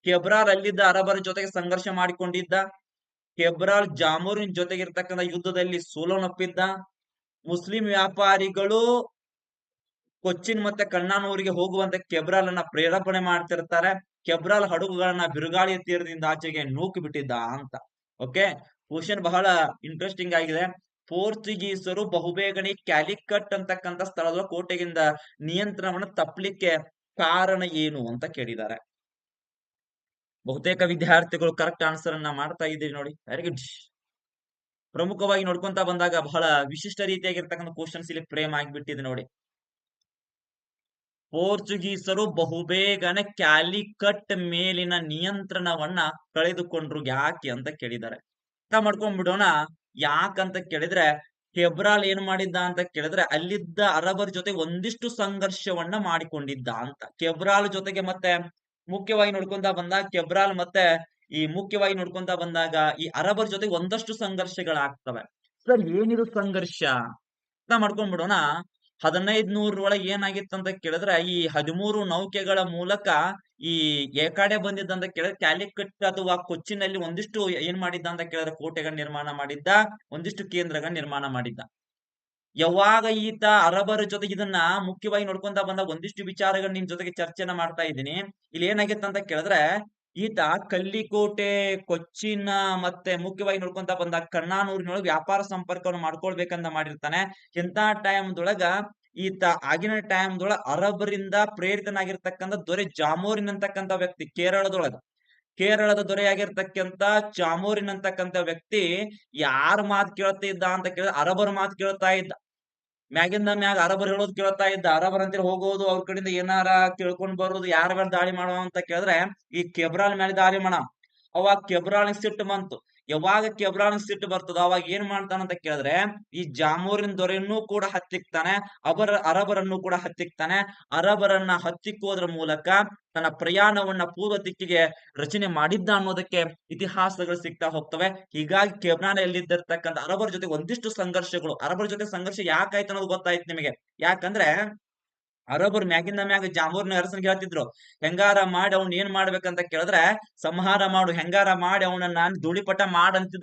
ಕೆಬ್ರಾಲ್ ಅಲ್ಲಿದ್ದ ಅರಬರ ಜೊತೆಗೆ ಸಂಘರ್ಷ ಮಾಡಿಕೊಂಡಿದ್ದ. ಕೆಬ್ರಾಲ್ ಜಾಮೂರಿನ ಜೊತೆಗೆ ಇರ್ತಕ್ಕಂಥ ಯುದ್ಧದಲ್ಲಿ ಸೋಲನಪ್ಪಿದ್ದ. ಮುಸ್ಲಿಂ ವ್ಯಾಪಾರಿಗಳು ಕೊಚ್ಚಿನ್ ಮತ್ತೆ ಕಣ್ಣಾನೂರಿಗೆ ಹೋಗುವಂತೆ ಕೆಬ್ರಾಲ್ ಅನ್ನ ಪ್ರೇರೇಪಣೆ ಮಾಡ್ತಿರ್ತಾರೆ. ಕೆಬ್ರಾಲ್ ಹಡಗುಗಳನ್ನ ಬಿರುಗಾಳಿಯ ತೀರದಿಂದ ಆಚೆಗೆ ನೂಕು ಬಿಟ್ಟಿದ್ದ ಅಂತ. ಓಕೆ ಕ್ವಶನ್ ಬಹಳ ಇಂಟ್ರೆಸ್ಟಿಂಗ್ ಆಗಿದೆ. ಪೋರ್ಚುಗೀಸರು ಬಹುಬೇಗನೆ ಕ್ಯಾಲಿಕಟ್ ಅಂತಕ್ಕಂಥ ಸ್ಥಳದ ಕೋಟೆಗಿಂದ ನಿಯಂತ್ರಣವನ್ನು ತಪ್ಪಲಿಕ್ಕೆ ಕಾರಣ ಏನು ಅಂತ ಕೇಳಿದ್ದಾರೆ. ಬಹುತೇಕ ವಿದ್ಯಾರ್ಥಿಗಳು ಕರೆಕ್ಟ್ ಆನ್ಸರ್ ಅನ್ನ ಮಾಡ್ತಾ ಇದ್ದೀರಿ ನೋಡಿ. ವೆರಿ ಗುಡ್ ಪ್ರಮುಖವಾಗಿ ನೋಡ್ಕೊಂತ ಬಂದಾಗ ಬಹಳ ವಿಶಿಷ್ಟ ರೀತಿಯಾಗಿರ್ತಕ್ಕಂಥ ಕ್ವಶನ್ಸ್ ಇಲ್ಲಿ ಫ್ರೇಮ್ ಆಗಿಬಿಟ್ಟಿದೆ ನೋಡಿ. ಪೋರ್ಚುಗೀಸರು ಬಹುಬೇಗನೆ ಕ್ಯಾಲಿಕಟ್ ಮೇಲಿನ ನಿಯಂತ್ರಣವನ್ನ ಕಳೆದುಕೊಂಡ್ರು ಯಾಕೆ ಅಂತ ಕೇಳಿದ್ದಾರೆ. ಅರ್ಥ ಮಾಡ್ಕೊಂಡ್ಬಿಡೋಣ. ಯಾಕಂತ ಕೇಳಿದ್ರೆ ಹೆಬ್ರಾಲ್ ಏನ್ ಮಾಡಿದ್ದ ಅಂತ ಕೇಳಿದ್ರೆ ಅಲ್ಲಿದ್ದ ಅರಬರ ಜೊತೆ ಒಂದಿಷ್ಟು ಸಂಘರ್ಷವನ್ನ ಮಾಡಿಕೊಂಡಿದ್ದ ಅಂತ. ಕೆಬ್ರಾಲ್ ಜೊತೆಗೆ ಮತ್ತೆ ಮುಖ್ಯವಾಗಿ ನೋಡ್ಕೊಂತ ಬಂದಾಗ ಕೆಬ್ರಾಲ್ ಮತ್ತೆ ಈ ಮುಖ್ಯವಾಗಿ ನೋಡ್ಕೊಂತ ಬಂದಾಗ ಈ ಅರಬರ ಜೊತೆ ಒಂದಷ್ಟು ಸಂಘರ್ಷಗಳಾಗ್ತವೆ. ಸರ್, ಏನಿದು ಸಂಘರ್ಷ? ಅರ್ಥ ಮಾಡ್ಕೊಂಡ್ಬಿಡೋಣ. ಹದಿನೈದ್ ಏನಾಗಿತ್ತು ಅಂತ ಕೇಳಿದ್ರೆ ಈ ಹದಿಮೂರು ನೌಕೆಗಳ ಮೂಲಕ ಈ ಏಕಾಡೆ ಬಂದಿದ್ದಂತ ಕೇಳಿದ್ರೆ ಕ್ಯಾಲಿಕಟ್ ಅಥವಾ ಕೊಚ್ಚಿನಲ್ಲಿ ಒಂದಿಷ್ಟು ಏನ್ ಮಾಡಿದ್ದ ಅಂತ ಕೇಳಿದ್ರೆ ಕೋಟೆಗಳ ನಿರ್ಮಾಣ ಮಾಡಿದ್ದ, ಒಂದಿಷ್ಟು ಕೇಂದ್ರಗಳ ನಿರ್ಮಾಣ ಮಾಡಿದ್ದ. ಯಾವಾಗ ಈತ ಅರಬರ ಜೊತೆಗೆ ಇದನ್ನ ಮುಖ್ಯವಾಗಿ ನೋಡ್ಕೊಂತ ಬಂದ ಒಂದಿಷ್ಟು ವಿಚಾರಗಳು ನಿಮ್ ಜೊತೆಗೆ ಚರ್ಚೆನ ಮಾಡ್ತಾ ಇದ್ದೀನಿ. ಇಲ್ಲಿ ಏನಾಗಿತ್ತು ಅಂತ ಕೇಳಿದ್ರೆ, ಈತ ಕಲ್ಲಿಕೋಟೆ ಕೊಚ್ಚಿನ ಮತ್ತೆ ಮುಖ್ಯವಾಗಿ ನೋಡ್ಕೊಂತ ಬಂದ ಕಣ್ಣಾನೂರಿನೊಳಗೆ ವ್ಯಾಪಾರ ಸಂಪರ್ಕವನ್ನು ಮಾಡ್ಕೊಳ್ಬೇಕಂತ ಮಾಡಿರ್ತಾನೆ. ಟೈಮ್ ಟೈಮ್ದೊಳಗ ಈತ ಆಗಿನ ಟೈಮ್ದೊಳಗ ಅರಬರಿಂದ ಪ್ರೇರಿತನಾಗಿರ್ತಕ್ಕಂಥ ದೊರೆ ಜಾಮೋರಿನ್ ವ್ಯಕ್ತಿ ಕೇರಳದೊಳಗ. ಕೇರಳದ ದೊರೆಯಾಗಿರ್ತಕ್ಕಂತ ಚಾಮೂರಿನ ವ್ಯಕ್ತಿ ಯಾರ ಮಾತ್ ಕೇಳ್ತಾ ಇದ್ದ ಅಂತ ಕೇಳಿದ್ರೆ ಅರಬರ ಮಾತು ಕೇಳ್ತಾ ಇದ್ದ. ಮ್ಯಾಗಿಂದ ಮ್ಯಾಗ ಅರಬರ್ ಹೇಳೋದು ಕೇಳ್ತಾ ಇದ್ದ. ಅರಬರ್ ಅಂತೇಳಿ ಹೋಗೋದು, ಅವ್ರ ಕಡೆಯಿಂದ ಏನಾರ ಕೇಳ್ಕೊಂಡ್ ಬರೋದು, ಯಾರ ಮೇಲೆ ದಾಳಿ ಮಾಡುವ ಅಂತ ಕೇಳಿದ್ರೆ ಈ ಕೆಬ್ರಾಲ್ ಮೇಲೆ ದಾಳಿ ಮಾಡ. ಅವಾಗ ಕೆಬ್ರಾಳಿಗೆ ಸಿಟ್ಟು ಬಂತು. ಯಾವಾಗ ಕೆಬ್ರಾನ್ ಸಿಟ್ಟು ಬರ್ತದ ಅವಾಗ ಏನ್ ಮಾಡ್ತಾನಂತ ಕೇಳಿದ್ರೆ, ಈ ಜಾಮೂರಿನ ದೊರೆಯನ್ನು ಕೂಡ ಹತ್ತಿಕ್ತಾನೆ, ಅಬರ, ಅರಬರನ್ನು ಕೂಡ ಹತ್ತಿಕ್ತಾನೆ, ಅರಬರನ್ನ ಹತ್ತಿಕ್ಕೋದ್ರ ಮೂಲಕ ತನ್ನ ಪ್ರಯಾಣವನ್ನ ಪೂರ್ವ ದಿಕ್ಕಿಗೆ ರಚನೆ ಮಾಡಿದ್ದ ಅನ್ನೋದಕ್ಕೆ ಇತಿಹಾಸಗಳು ಸಿಗ್ತಾ ಹೋಗ್ತವೆ. ಹೀಗಾಗಿ ಕೆಬ್ರಾನಲ್ಲಿದ್ದಿರ್ತಕ್ಕಂಥ ಅರಬರ ಜೊತೆ ಒಂದಿಷ್ಟು ಸಂಘರ್ಷಗಳು, ಅರಬರ ಜೊತೆ ಸಂಘರ್ಷ ಯಾಕಾಯ್ತು ಅನ್ನೋದು ಗೊತ್ತಾಯ್ತು ನಿಮಗೆ. ಯಾಕಂದ್ರೆ ಅರಬರು ಮ್ಯಾಗಿಂದ ಮ್ಯಾಗ ಜಾಮೂರ್ನ ಅರಸನ್ ಹೇಳ್ತಿದ್ರು, ಹೆಂಗಾರ ಮಾಡಿ ಅವ್ನ ಏನ್ ಮಾಡ್ಬೇಕಂತ ಕೇಳಿದ್ರೆ, ಸಂಹಾರ ಮಾಡು, ಹೆಂಗಾರ ಮಾಡಿ ಅವನನ್ನ ನಾನು ಧೂಳಿಪಟ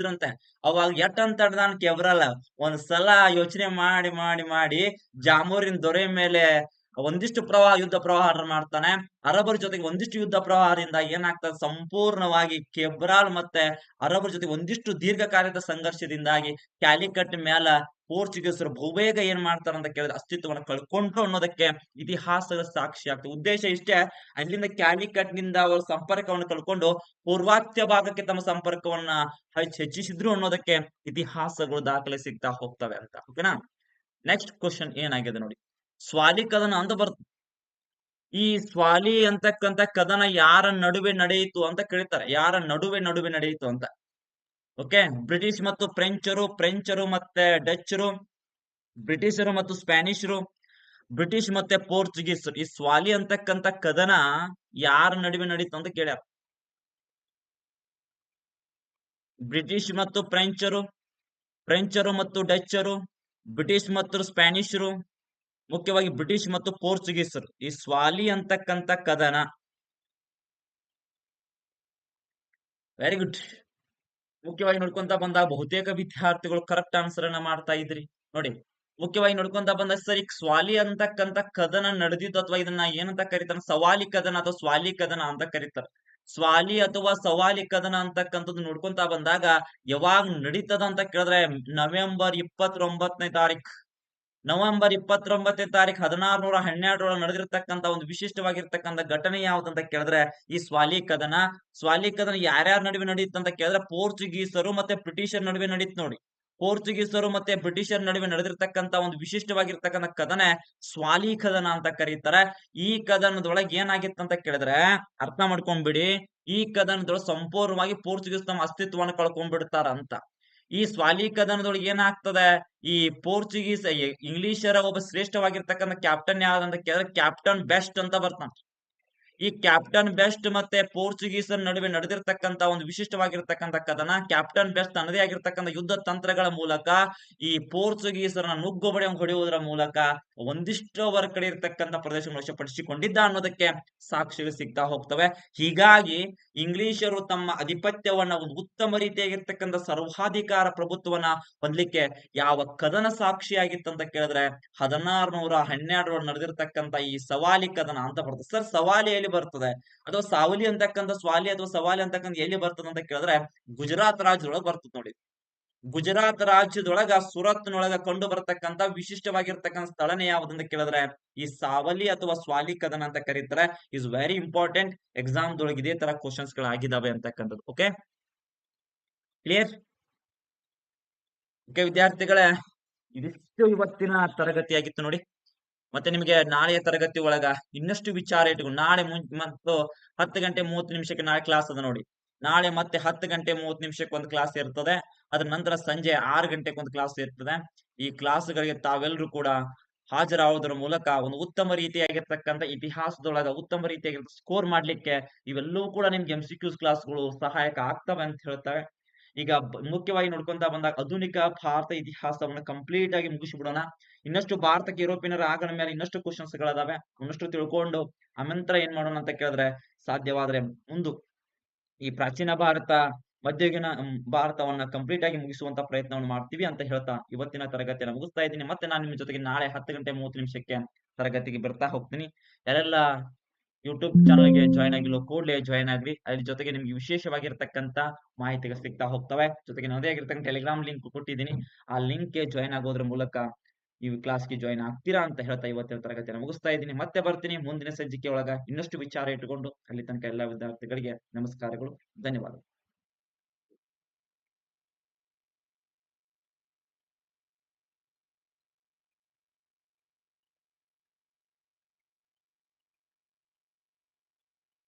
ಅಂತ ಅವಾಗ ಎಟ್ ಅಂತ ನಾನು ಕೆಬ್ರಲ್ಲ ಒಂದ್ ಸಲ ಯೋಚನೆ ಮಾಡಿ ಮಾಡಿ ಮಾಡಿ ಜಾಮೂರಿನ ದೊರೆ ಮೇಲೆ ಒಂದಿಷ್ಟು ಪ್ರವಾಹ, ಯುದ್ಧ ಪ್ರವಾಹ ಮಾಡ್ತಾನೆ. ಅರಬರ ಜೊತೆಗೆ ಒಂದಿಷ್ಟು ಯುದ್ಧ ಪ್ರವಾಹದಿಂದ ಏನಾಗ್ತದೆ? ಸಂಪೂರ್ಣವಾಗಿ ಕೆಬ್ರಾಲ್ ಮತ್ತೆ ಅರಬರ ಜೊತೆಗೆ ಒಂದಿಷ್ಟು ದೀರ್ಘಕಾಲದ ಸಂಘರ್ಷದಿಂದಾಗಿ ಕ್ಯಾಲಿಕಟ್ ಮೇಲ ಪೋರ್ಚುಗೀಸರು ಬಹುಬೇಗ ಏನ್ ಮಾಡ್ತಾರ ಅಂತ ಕೇಳಿದ್ರೆ ಅಸ್ತಿತ್ವವನ್ನು ಕಳ್ಕೊಂಡ್ರು ಅನ್ನೋದಕ್ಕೆ ಇತಿಹಾಸದ ಸಾಕ್ಷಿ ಆಗ್ತದೆ. ಉದ್ದೇಶ ಇಷ್ಟೇ, ಅಲ್ಲಿಂದ ಕ್ಯಾಲಿಕಟ್ನಿಂದ ಅವರ ಸಂಪರ್ಕವನ್ನು ಕಳ್ಕೊಂಡು ಪೂರ್ವಾತ್ಯ ಭಾಗಕ್ಕೆ ತಮ್ಮ ಸಂಪರ್ಕವನ್ನ ಹೆಚ್ಚ್ ಹೆಚ್ಚಿಸಿದ್ರು ಅನ್ನೋದಕ್ಕೆ ಇತಿಹಾಸಗಳು ದಾಖಲೆ ಸಿಗ್ತಾ ಹೋಗ್ತವೆ ಅಂತ. ಓಕೆನಾ ನೆಕ್ಸ್ಟ್ ಕ್ವಶನ್ ಏನಾಗಿದೆ ನೋಡಿ. ಸ್ವಾಲಿ ಕದನ ಅಂತ ಬರ್ತದೆ. ಈ ಸ್ವಾಲಿ ಅಂತಕ್ಕಂತ ಕದನ ಯಾರ ನಡುವೆ ನಡೆಯಿತು ಅಂತ ಕೇಳ್ತಾರೆ. ಯಾರ ನಡುವೆ ನಡುವೆ ನಡೆಯಿತು ಅಂತ. ಓಕೆ? ಬ್ರಿಟಿಷ್ ಮತ್ತು ಫ್ರೆಂಚರು ಫ್ರೆಂಚರು ಮತ್ತೆ ಡಚ್ಚರು, ಬ್ರಿಟಿಷರು ಮತ್ತು ಸ್ಪ್ಯಾನಿಷರು, ಬ್ರಿಟಿಷ್ ಮತ್ತೆ ಪೋರ್ಚುಗೀಸ್. ಈ ಸ್ವಾಲಿ ಅಂತಕ್ಕಂತ ಕದನ ಯಾರ ನಡುವೆ ನಡೀತು ಅಂತ ಕೇಳ್ಯಾರ. ಬ್ರಿಟಿಷ್ ಮತ್ತು ಫ್ರೆಂಚರು ಫ್ರೆಂಚರು ಮತ್ತು ಡಚ್ಚರು, ಬ್ರಿಟಿಷ್ ಮತ್ತು ಸ್ಪ್ಯಾನಿಷರು, ಮುಖ್ಯವಾಗಿ ಬ್ರಿಟಿಷ್ ಮತ್ತು ಪೋರ್ಚುಗೀಸರು. ಈ ಸ್ವಾಲಿ ಅಂತಕ್ಕಂತ ಕದನ. ವೆರಿ ಗುಡ್ ಮುಖ್ಯವಾಗಿ ನೋಡ್ಕೊಂತ ಬಂದಾಗ ಬಹುತೇಕ ವಿದ್ಯಾರ್ಥಿಗಳು ಕರೆಕ್ಟ್ ಆನ್ಸರ್ ಅನ್ನ ಮಾಡ್ತಾ ಇದ್ರಿ. ನೋಡಿ, ಮುಖ್ಯವಾಗಿ ನೋಡ್ಕೊಂತ ಬಂದ ಸರಿ ಸ್ವಾಲಿ ಅಂತಕ್ಕಂತ ಕದನ ನಡೆದಿದ್ದು ಅಥವಾ ಇದನ್ನ ಏನಂತ ಕರೀತಾರ? ಸವಾಲಿ ಕದನ ಅಥವಾ ಸ್ವಾಲಿ ಕದನ ಅಂತ ಕರೀತಾರ. ಸ್ವಾಲಿ ಅಥವಾ ಸವಾಲಿ ಕದನ ಅಂತಕ್ಕಂಥದ್ದು ನೋಡ್ಕೊಂತ ಬಂದಾಗ ಯಾವಾಗ ನಡೀತದ ಅಂತ ಕೇಳಿದ್ರೆ ನವೆಂಬರ್ ಇಪ್ಪತ್ತೊಂಬತ್ತನೇ ತಾರೀಖ್. ನವೆಂಬರ್ ಇಪ್ಪತ್ತೊಂಬತ್ತನೇ ತಾರೀಕು ಹದಿನಾರು ನೂರ ಹನ್ನೆರಡರೊಳಗೆ ನಡೆದಿರ್ತಕ್ಕಂಥ ಒಂದು ವಿಶಿಷ್ಟವಾಗಿರ್ತಕ್ಕಂಥ ಘಟನೆ ಯಾವ್ದಂತ ಕೇಳಿದ್ರೆ ಈ ಸ್ವಾಲಿ ಕದನ. ಸ್ವಾಲಿ ಕದನ ಯಾರ್ಯಾರ ನಡುವೆ ನಡೆಯುತ್ತಂತ ಕೇಳಿದ್ರೆ ಪೋರ್ಚುಗೀಸರು ಮತ್ತೆ ಬ್ರಿಟಿಷರ್ ನಡುವೆ ನಡೀತು ನೋಡಿ. ಪೋರ್ಚುಗೀಸರು ಮತ್ತೆ ಬ್ರಿಟಿಷರ್ ನಡುವೆ ನಡೆದಿರ್ತಕ್ಕಂಥ ಒಂದು ವಿಶಿಷ್ಟವಾಗಿರ್ತಕ್ಕಂಥ ಕದನ ಸ್ವಾಲಿ ಕದನ ಅಂತ ಕರೀತಾರೆ. ಈ ಕದನದೊಳಗೆ ಏನಾಗಿತ್ತು ಅಂತ ಕೇಳಿದ್ರೆ ಅರ್ಥ ಮಾಡ್ಕೊಂಡ್ಬಿಡಿ. ಈ ಕದನದೊಳಗೆ ಸಂಪೂರ್ಣವಾಗಿ ಪೋರ್ಚುಗೀಸ್ ತಮ್ಮ ಅಸ್ತಿತ್ವವನ್ನು ಕಳ್ಕೊಂಡ್ಬಿಡ್ತಾರ ಅಂತ ಈ ಸ್ವಾಲಿ ಕದನದೊಳಗೆ ಏನಾಗ್ತದ? ಈ ಪೋರ್ಚುಗೀಸ್ ಇಂಗ್ಲಿಷರ ಒಬ್ಬ ಶ್ರೇಷ್ಠವಾಗಿರ್ತಕ್ಕಂಥ ಕ್ಯಾಪ್ಟನ್ ಯಾವ್ದಂತ ಕೇಳಿದ್ರೆ ಕ್ಯಾಪ್ಟನ್ ಬೆಸ್ಟ್ ಅಂತ ಬರ್ತಾನ. ಈ ಕ್ಯಾಪ್ಟನ್ ಬೆಸ್ಟ್ ಮತ್ತೆ ಪೋರ್ಚುಗೀಸರ ನಡುವೆ ನಡೆದಿರ್ತಕ್ಕಂತ ಒಂದು ವಿಶಿಷ್ಟವಾಗಿರ್ತಕ್ಕಂಥ ಕದನ ಕ್ಯಾಪ್ಟನ್ ಬೆಸ್ಟ್ ತನ್ನದೇ ಆಗಿರ್ತಕ್ಕಂಥ ಯುದ್ಧ ತಂತ್ರಗಳ ಮೂಲಕ, ಈ ಪೋರ್ಚುಗೀಸರನ್ನ ನುಗ್ಗುಬಡಿ ಹೊಡೆಯುವುದರ ಮೂಲಕ ಒಂದಿಷ್ಟು ಅವರ ಕಡೆ ವಶಪಡಿಸಿಕೊಂಡಿದ್ದ ಅನ್ನೋದಕ್ಕೆ ಸಾಕ್ಷಿಗಳು ಸಿಗ್ತಾ ಹೋಗ್ತವೆ. ಹೀಗಾಗಿ ಇಂಗ್ಲಿಷರು ತಮ್ಮ ಆಧಿಪತ್ಯವನ್ನ ಒಂದು ಉತ್ತಮ ರೀತಿಯಾಗಿರ್ತಕ್ಕಂಥ ಸರ್ವಾಧಿಕಾರ ಪ್ರಭುತ್ವವನ್ನ ಹೊಂದಲಿಕ್ಕೆ ಯಾವ ಕದನ ಸಾಕ್ಷಿಯಾಗಿತ್ತಂತ ಕೇಳಿದ್ರೆ, ಹದಿನಾರುನೂರ ಹನ್ನೆರಡರ ನಡೆದಿರ್ತಕ್ಕಂಥ ಈ ಸವಾಲಿ ಕದನ ಅಂತ ಬರ್ತದೆ. ಸರ್ ಸವಾಲಿ ಎಲ್ಲಿ ಬರ್ತದೆ? ಅಥವಾ ಸಾವಲಿ ಅಂತಕ್ಕಂಥ ಸ್ವಾಲಿ ಅಥವಾ ಸವಾಲಿ ಅಂತಕ್ಕಂಥ ಎಲ್ಲಿ ಬರ್ತದೆ ಅಂತ ಕೇಳಿದ್ರೆ ಗುಜರಾತ್ ರಾಜ್ಯದೊಳಗೆ ಬರ್ತದೆ ನೋಡಿ. ಗುಜರಾತ್ ರಾಜ್ಯದೊಳಗ ಸುರತ್ನೊಳಗ ಕಂಡು ಬರತಕ್ಕಂತ ವಿಶಿಷ್ಟವಾಗಿರ್ತಕ್ಕಂಥ ಸ್ಥಳನೇ ಯಾವ್ದಂತ ಕೇಳಿದ್ರೆ ಈ ಸಾವಲಿ ಅಥವಾ ಸ್ವಾಲಿ ಕದನ ಅಂತ ಕರೀತಾರೆ. ಇಸ್ ವೆರಿ ಇಂಪಾರ್ಟೆಂಟ್ ಎಕ್ಸಾಮ್ ದೊಳಗೆ ಇದೇ ತರ ಕ್ವಶನ್ಸ್ ಗಳಾಗಿದ್ದಾವೆ ಅಂತಕ್ಕಂಥದ್ದು. ಓಕೆ ಕ್ಲಿಯರ್ ಓಕೆ ವಿದ್ಯಾರ್ಥಿಗಳೇ, ಇದಿಷ್ಟು ಇವತ್ತಿನ ತರಗತಿಯಾಗಿತ್ತು ನೋಡಿ. ಮತ್ತೆ ನಿಮಗೆ ನಾಳೆಯ ತರಗತಿ ಒಳಗ ಇನ್ನಷ್ಟು ವಿಚಾರ ಇಟ್ಕೊಂಡು ನಾಳೆ ಮತ್ತು ಹತ್ತು ಗಂಟೆ ಮೂವತ್ತು ನಿಮಿಷಕ್ಕೆ ನಾಳೆ ಕ್ಲಾಸ್ ಅದ ನೋಡಿ. ನಾಳೆ ಮತ್ತೆ ಹತ್ತು ಗಂಟೆ ಮೂವತ್ತು ನಿಮಿಷಕ್ಕೆ ಒಂದು ಕ್ಲಾಸ್ ಇರ್ತದೆ. ಅದ್ರ ನಂತರ ಸಂಜೆ ಆರು ಗಂಟೆಗೆ ಒಂದು ಕ್ಲಾಸ್ ಇರ್ತದೆ. ಈ ಕ್ಲಾಸ್ಗಳಿಗೆ ತಾವೆಲ್ಲರೂ ಕೂಡ ಹಾಜರಾಗೋದ್ರ ಮೂಲಕ ಒಂದು ಉತ್ತಮ ರೀತಿಯಾಗಿರ್ತಕ್ಕಂಥ ಇತಿಹಾಸದೊಳಗ ಉತ್ತಮ ರೀತಿಯಾಗಿರ್ತ ಸ್ಕೋರ್ ಮಾಡ್ಲಿಕ್ಕೆ ಇವೆಲ್ಲವೂ ಕೂಡ ನಿಮ್ಗೆ ಎಂ ಸಿ ಕ್ಲಾಸ್ಗಳು ಸಹಾಯಕ ಆಗ್ತವೆ ಅಂತ ಹೇಳ್ತವೆ. ಈಗ ಮುಖ್ಯವಾಗಿ ನೋಡ್ಕೊಂತ ಬಂದಾಗ ಆಧುನಿಕ ಭಾರತ ಇತಿಹಾಸವನ್ನ ಕಂಪ್ಲೀಟ್ ಆಗಿ ಮುಗಿಸ್ಬಿಡೋಣ. ಇನ್ನಷ್ಟು ಭಾರತಕ್ಕೆ ಯುರೋಪಿಯನರ ಆಗಣ ಮೇಲೆ ಇನ್ನಷ್ಟು ಕ್ವಶನ್ಸ್ ಗಳದಾವೆ. ಇನ್ನಷ್ಟು ತಿಳ್ಕೊಂಡು ಅನಂತರ ಏನ್ ಮಾಡೋಣ ಅಂತ ಕೇಳಿದ್ರೆ ಸಾಧ್ಯವಾದ್ರೆ ಮುಂದು ಈ ಪ್ರಾಚೀನ ಭಾರತ, ಮಧ್ಯಯುಗಿನ ಭಾರತವನ್ನ ಕಂಪ್ಲೀಟ್ ಆಗಿ ಮುಗಿಸುವಂತ ಪ್ರಯತ್ನವನ್ನು ಮಾಡ್ತೀವಿ ಅಂತ ಹೇಳ್ತಾ ಇವತ್ತಿನ ತರಗತಿಯನ್ನು ಮುಗಿಸ್ತಾ ಇದ್ದೀನಿ. ಮತ್ತೆ ನಾನು ನಿಮ್ಮ ಜೊತೆಗೆ ನಾಳೆ ಹತ್ತು ಗಂಟೆ ಮೂವತ್ತು ನಿಮಿಷಕ್ಕೆ ತರಗತಿಗೆ ಬರ್ತಾ ಹೋಗ್ತೀನಿ. ಯಾರೆಲ್ಲ ಯೂಟ್ಯೂಬ್ ಚಾನಲ್ಗೆ ಜಾಯ್ನ್ ಆಗಿಲ್ಲ, ಕೂಡಲೇ ಜಾಯ್ನ್ ಆಗ್ರಿ. ಅದ್ರ ಜೊತೆಗೆ ನಿಮ್ಗೆ ವಿಶೇಷವಾಗಿರ್ತಕ್ಕಂತ ಮಾಹಿತಿಗಳು ಸಿಗ್ತಾ ಹೋಗ್ತವೆ. ಜೊತೆಗೆ ನನ್ನದೇ ಆಗಿರ್ತಕ್ಕಂಥ ಟೆಲಿಗ್ರಾಮ್ ಲಿಂಕ್ ಕೊಟ್ಟಿದ್ದೀನಿ. ಆ ಲಿಂಕ್ಗೆ ಜಾಯ್ನ್ ಆಗೋದ್ರ ಮೂಲಕ ನೀವು ಕ್ಲಾಸ್ಗೆ ಜಾಯ್ನ್ ಆಗ್ತೀರಾ ಅಂತ ಹೇಳ್ತಾ ಇವತ್ತಿನ ತರಗತಿಯನ್ನು ಮುಗಿಸ್ತಾ ಇದ್ದೀನಿ. ಮತ್ತೆ ಬರ್ತೀನಿ ಮುಂದಿನ ಸಂಚಿಕೆ ಒಳಗ ಇನ್ನಷ್ಟು ವಿಚಾರ ಇಟ್ಟುಕೊಂಡು ಅಲ್ಲಿ ತನಕ ಎಲ್ಲ ವಿದ್ಯಾರ್ಥಿಗಳಿಗೆ ನಮಸ್ಕಾರಗಳು. ಧನ್ಯವಾದ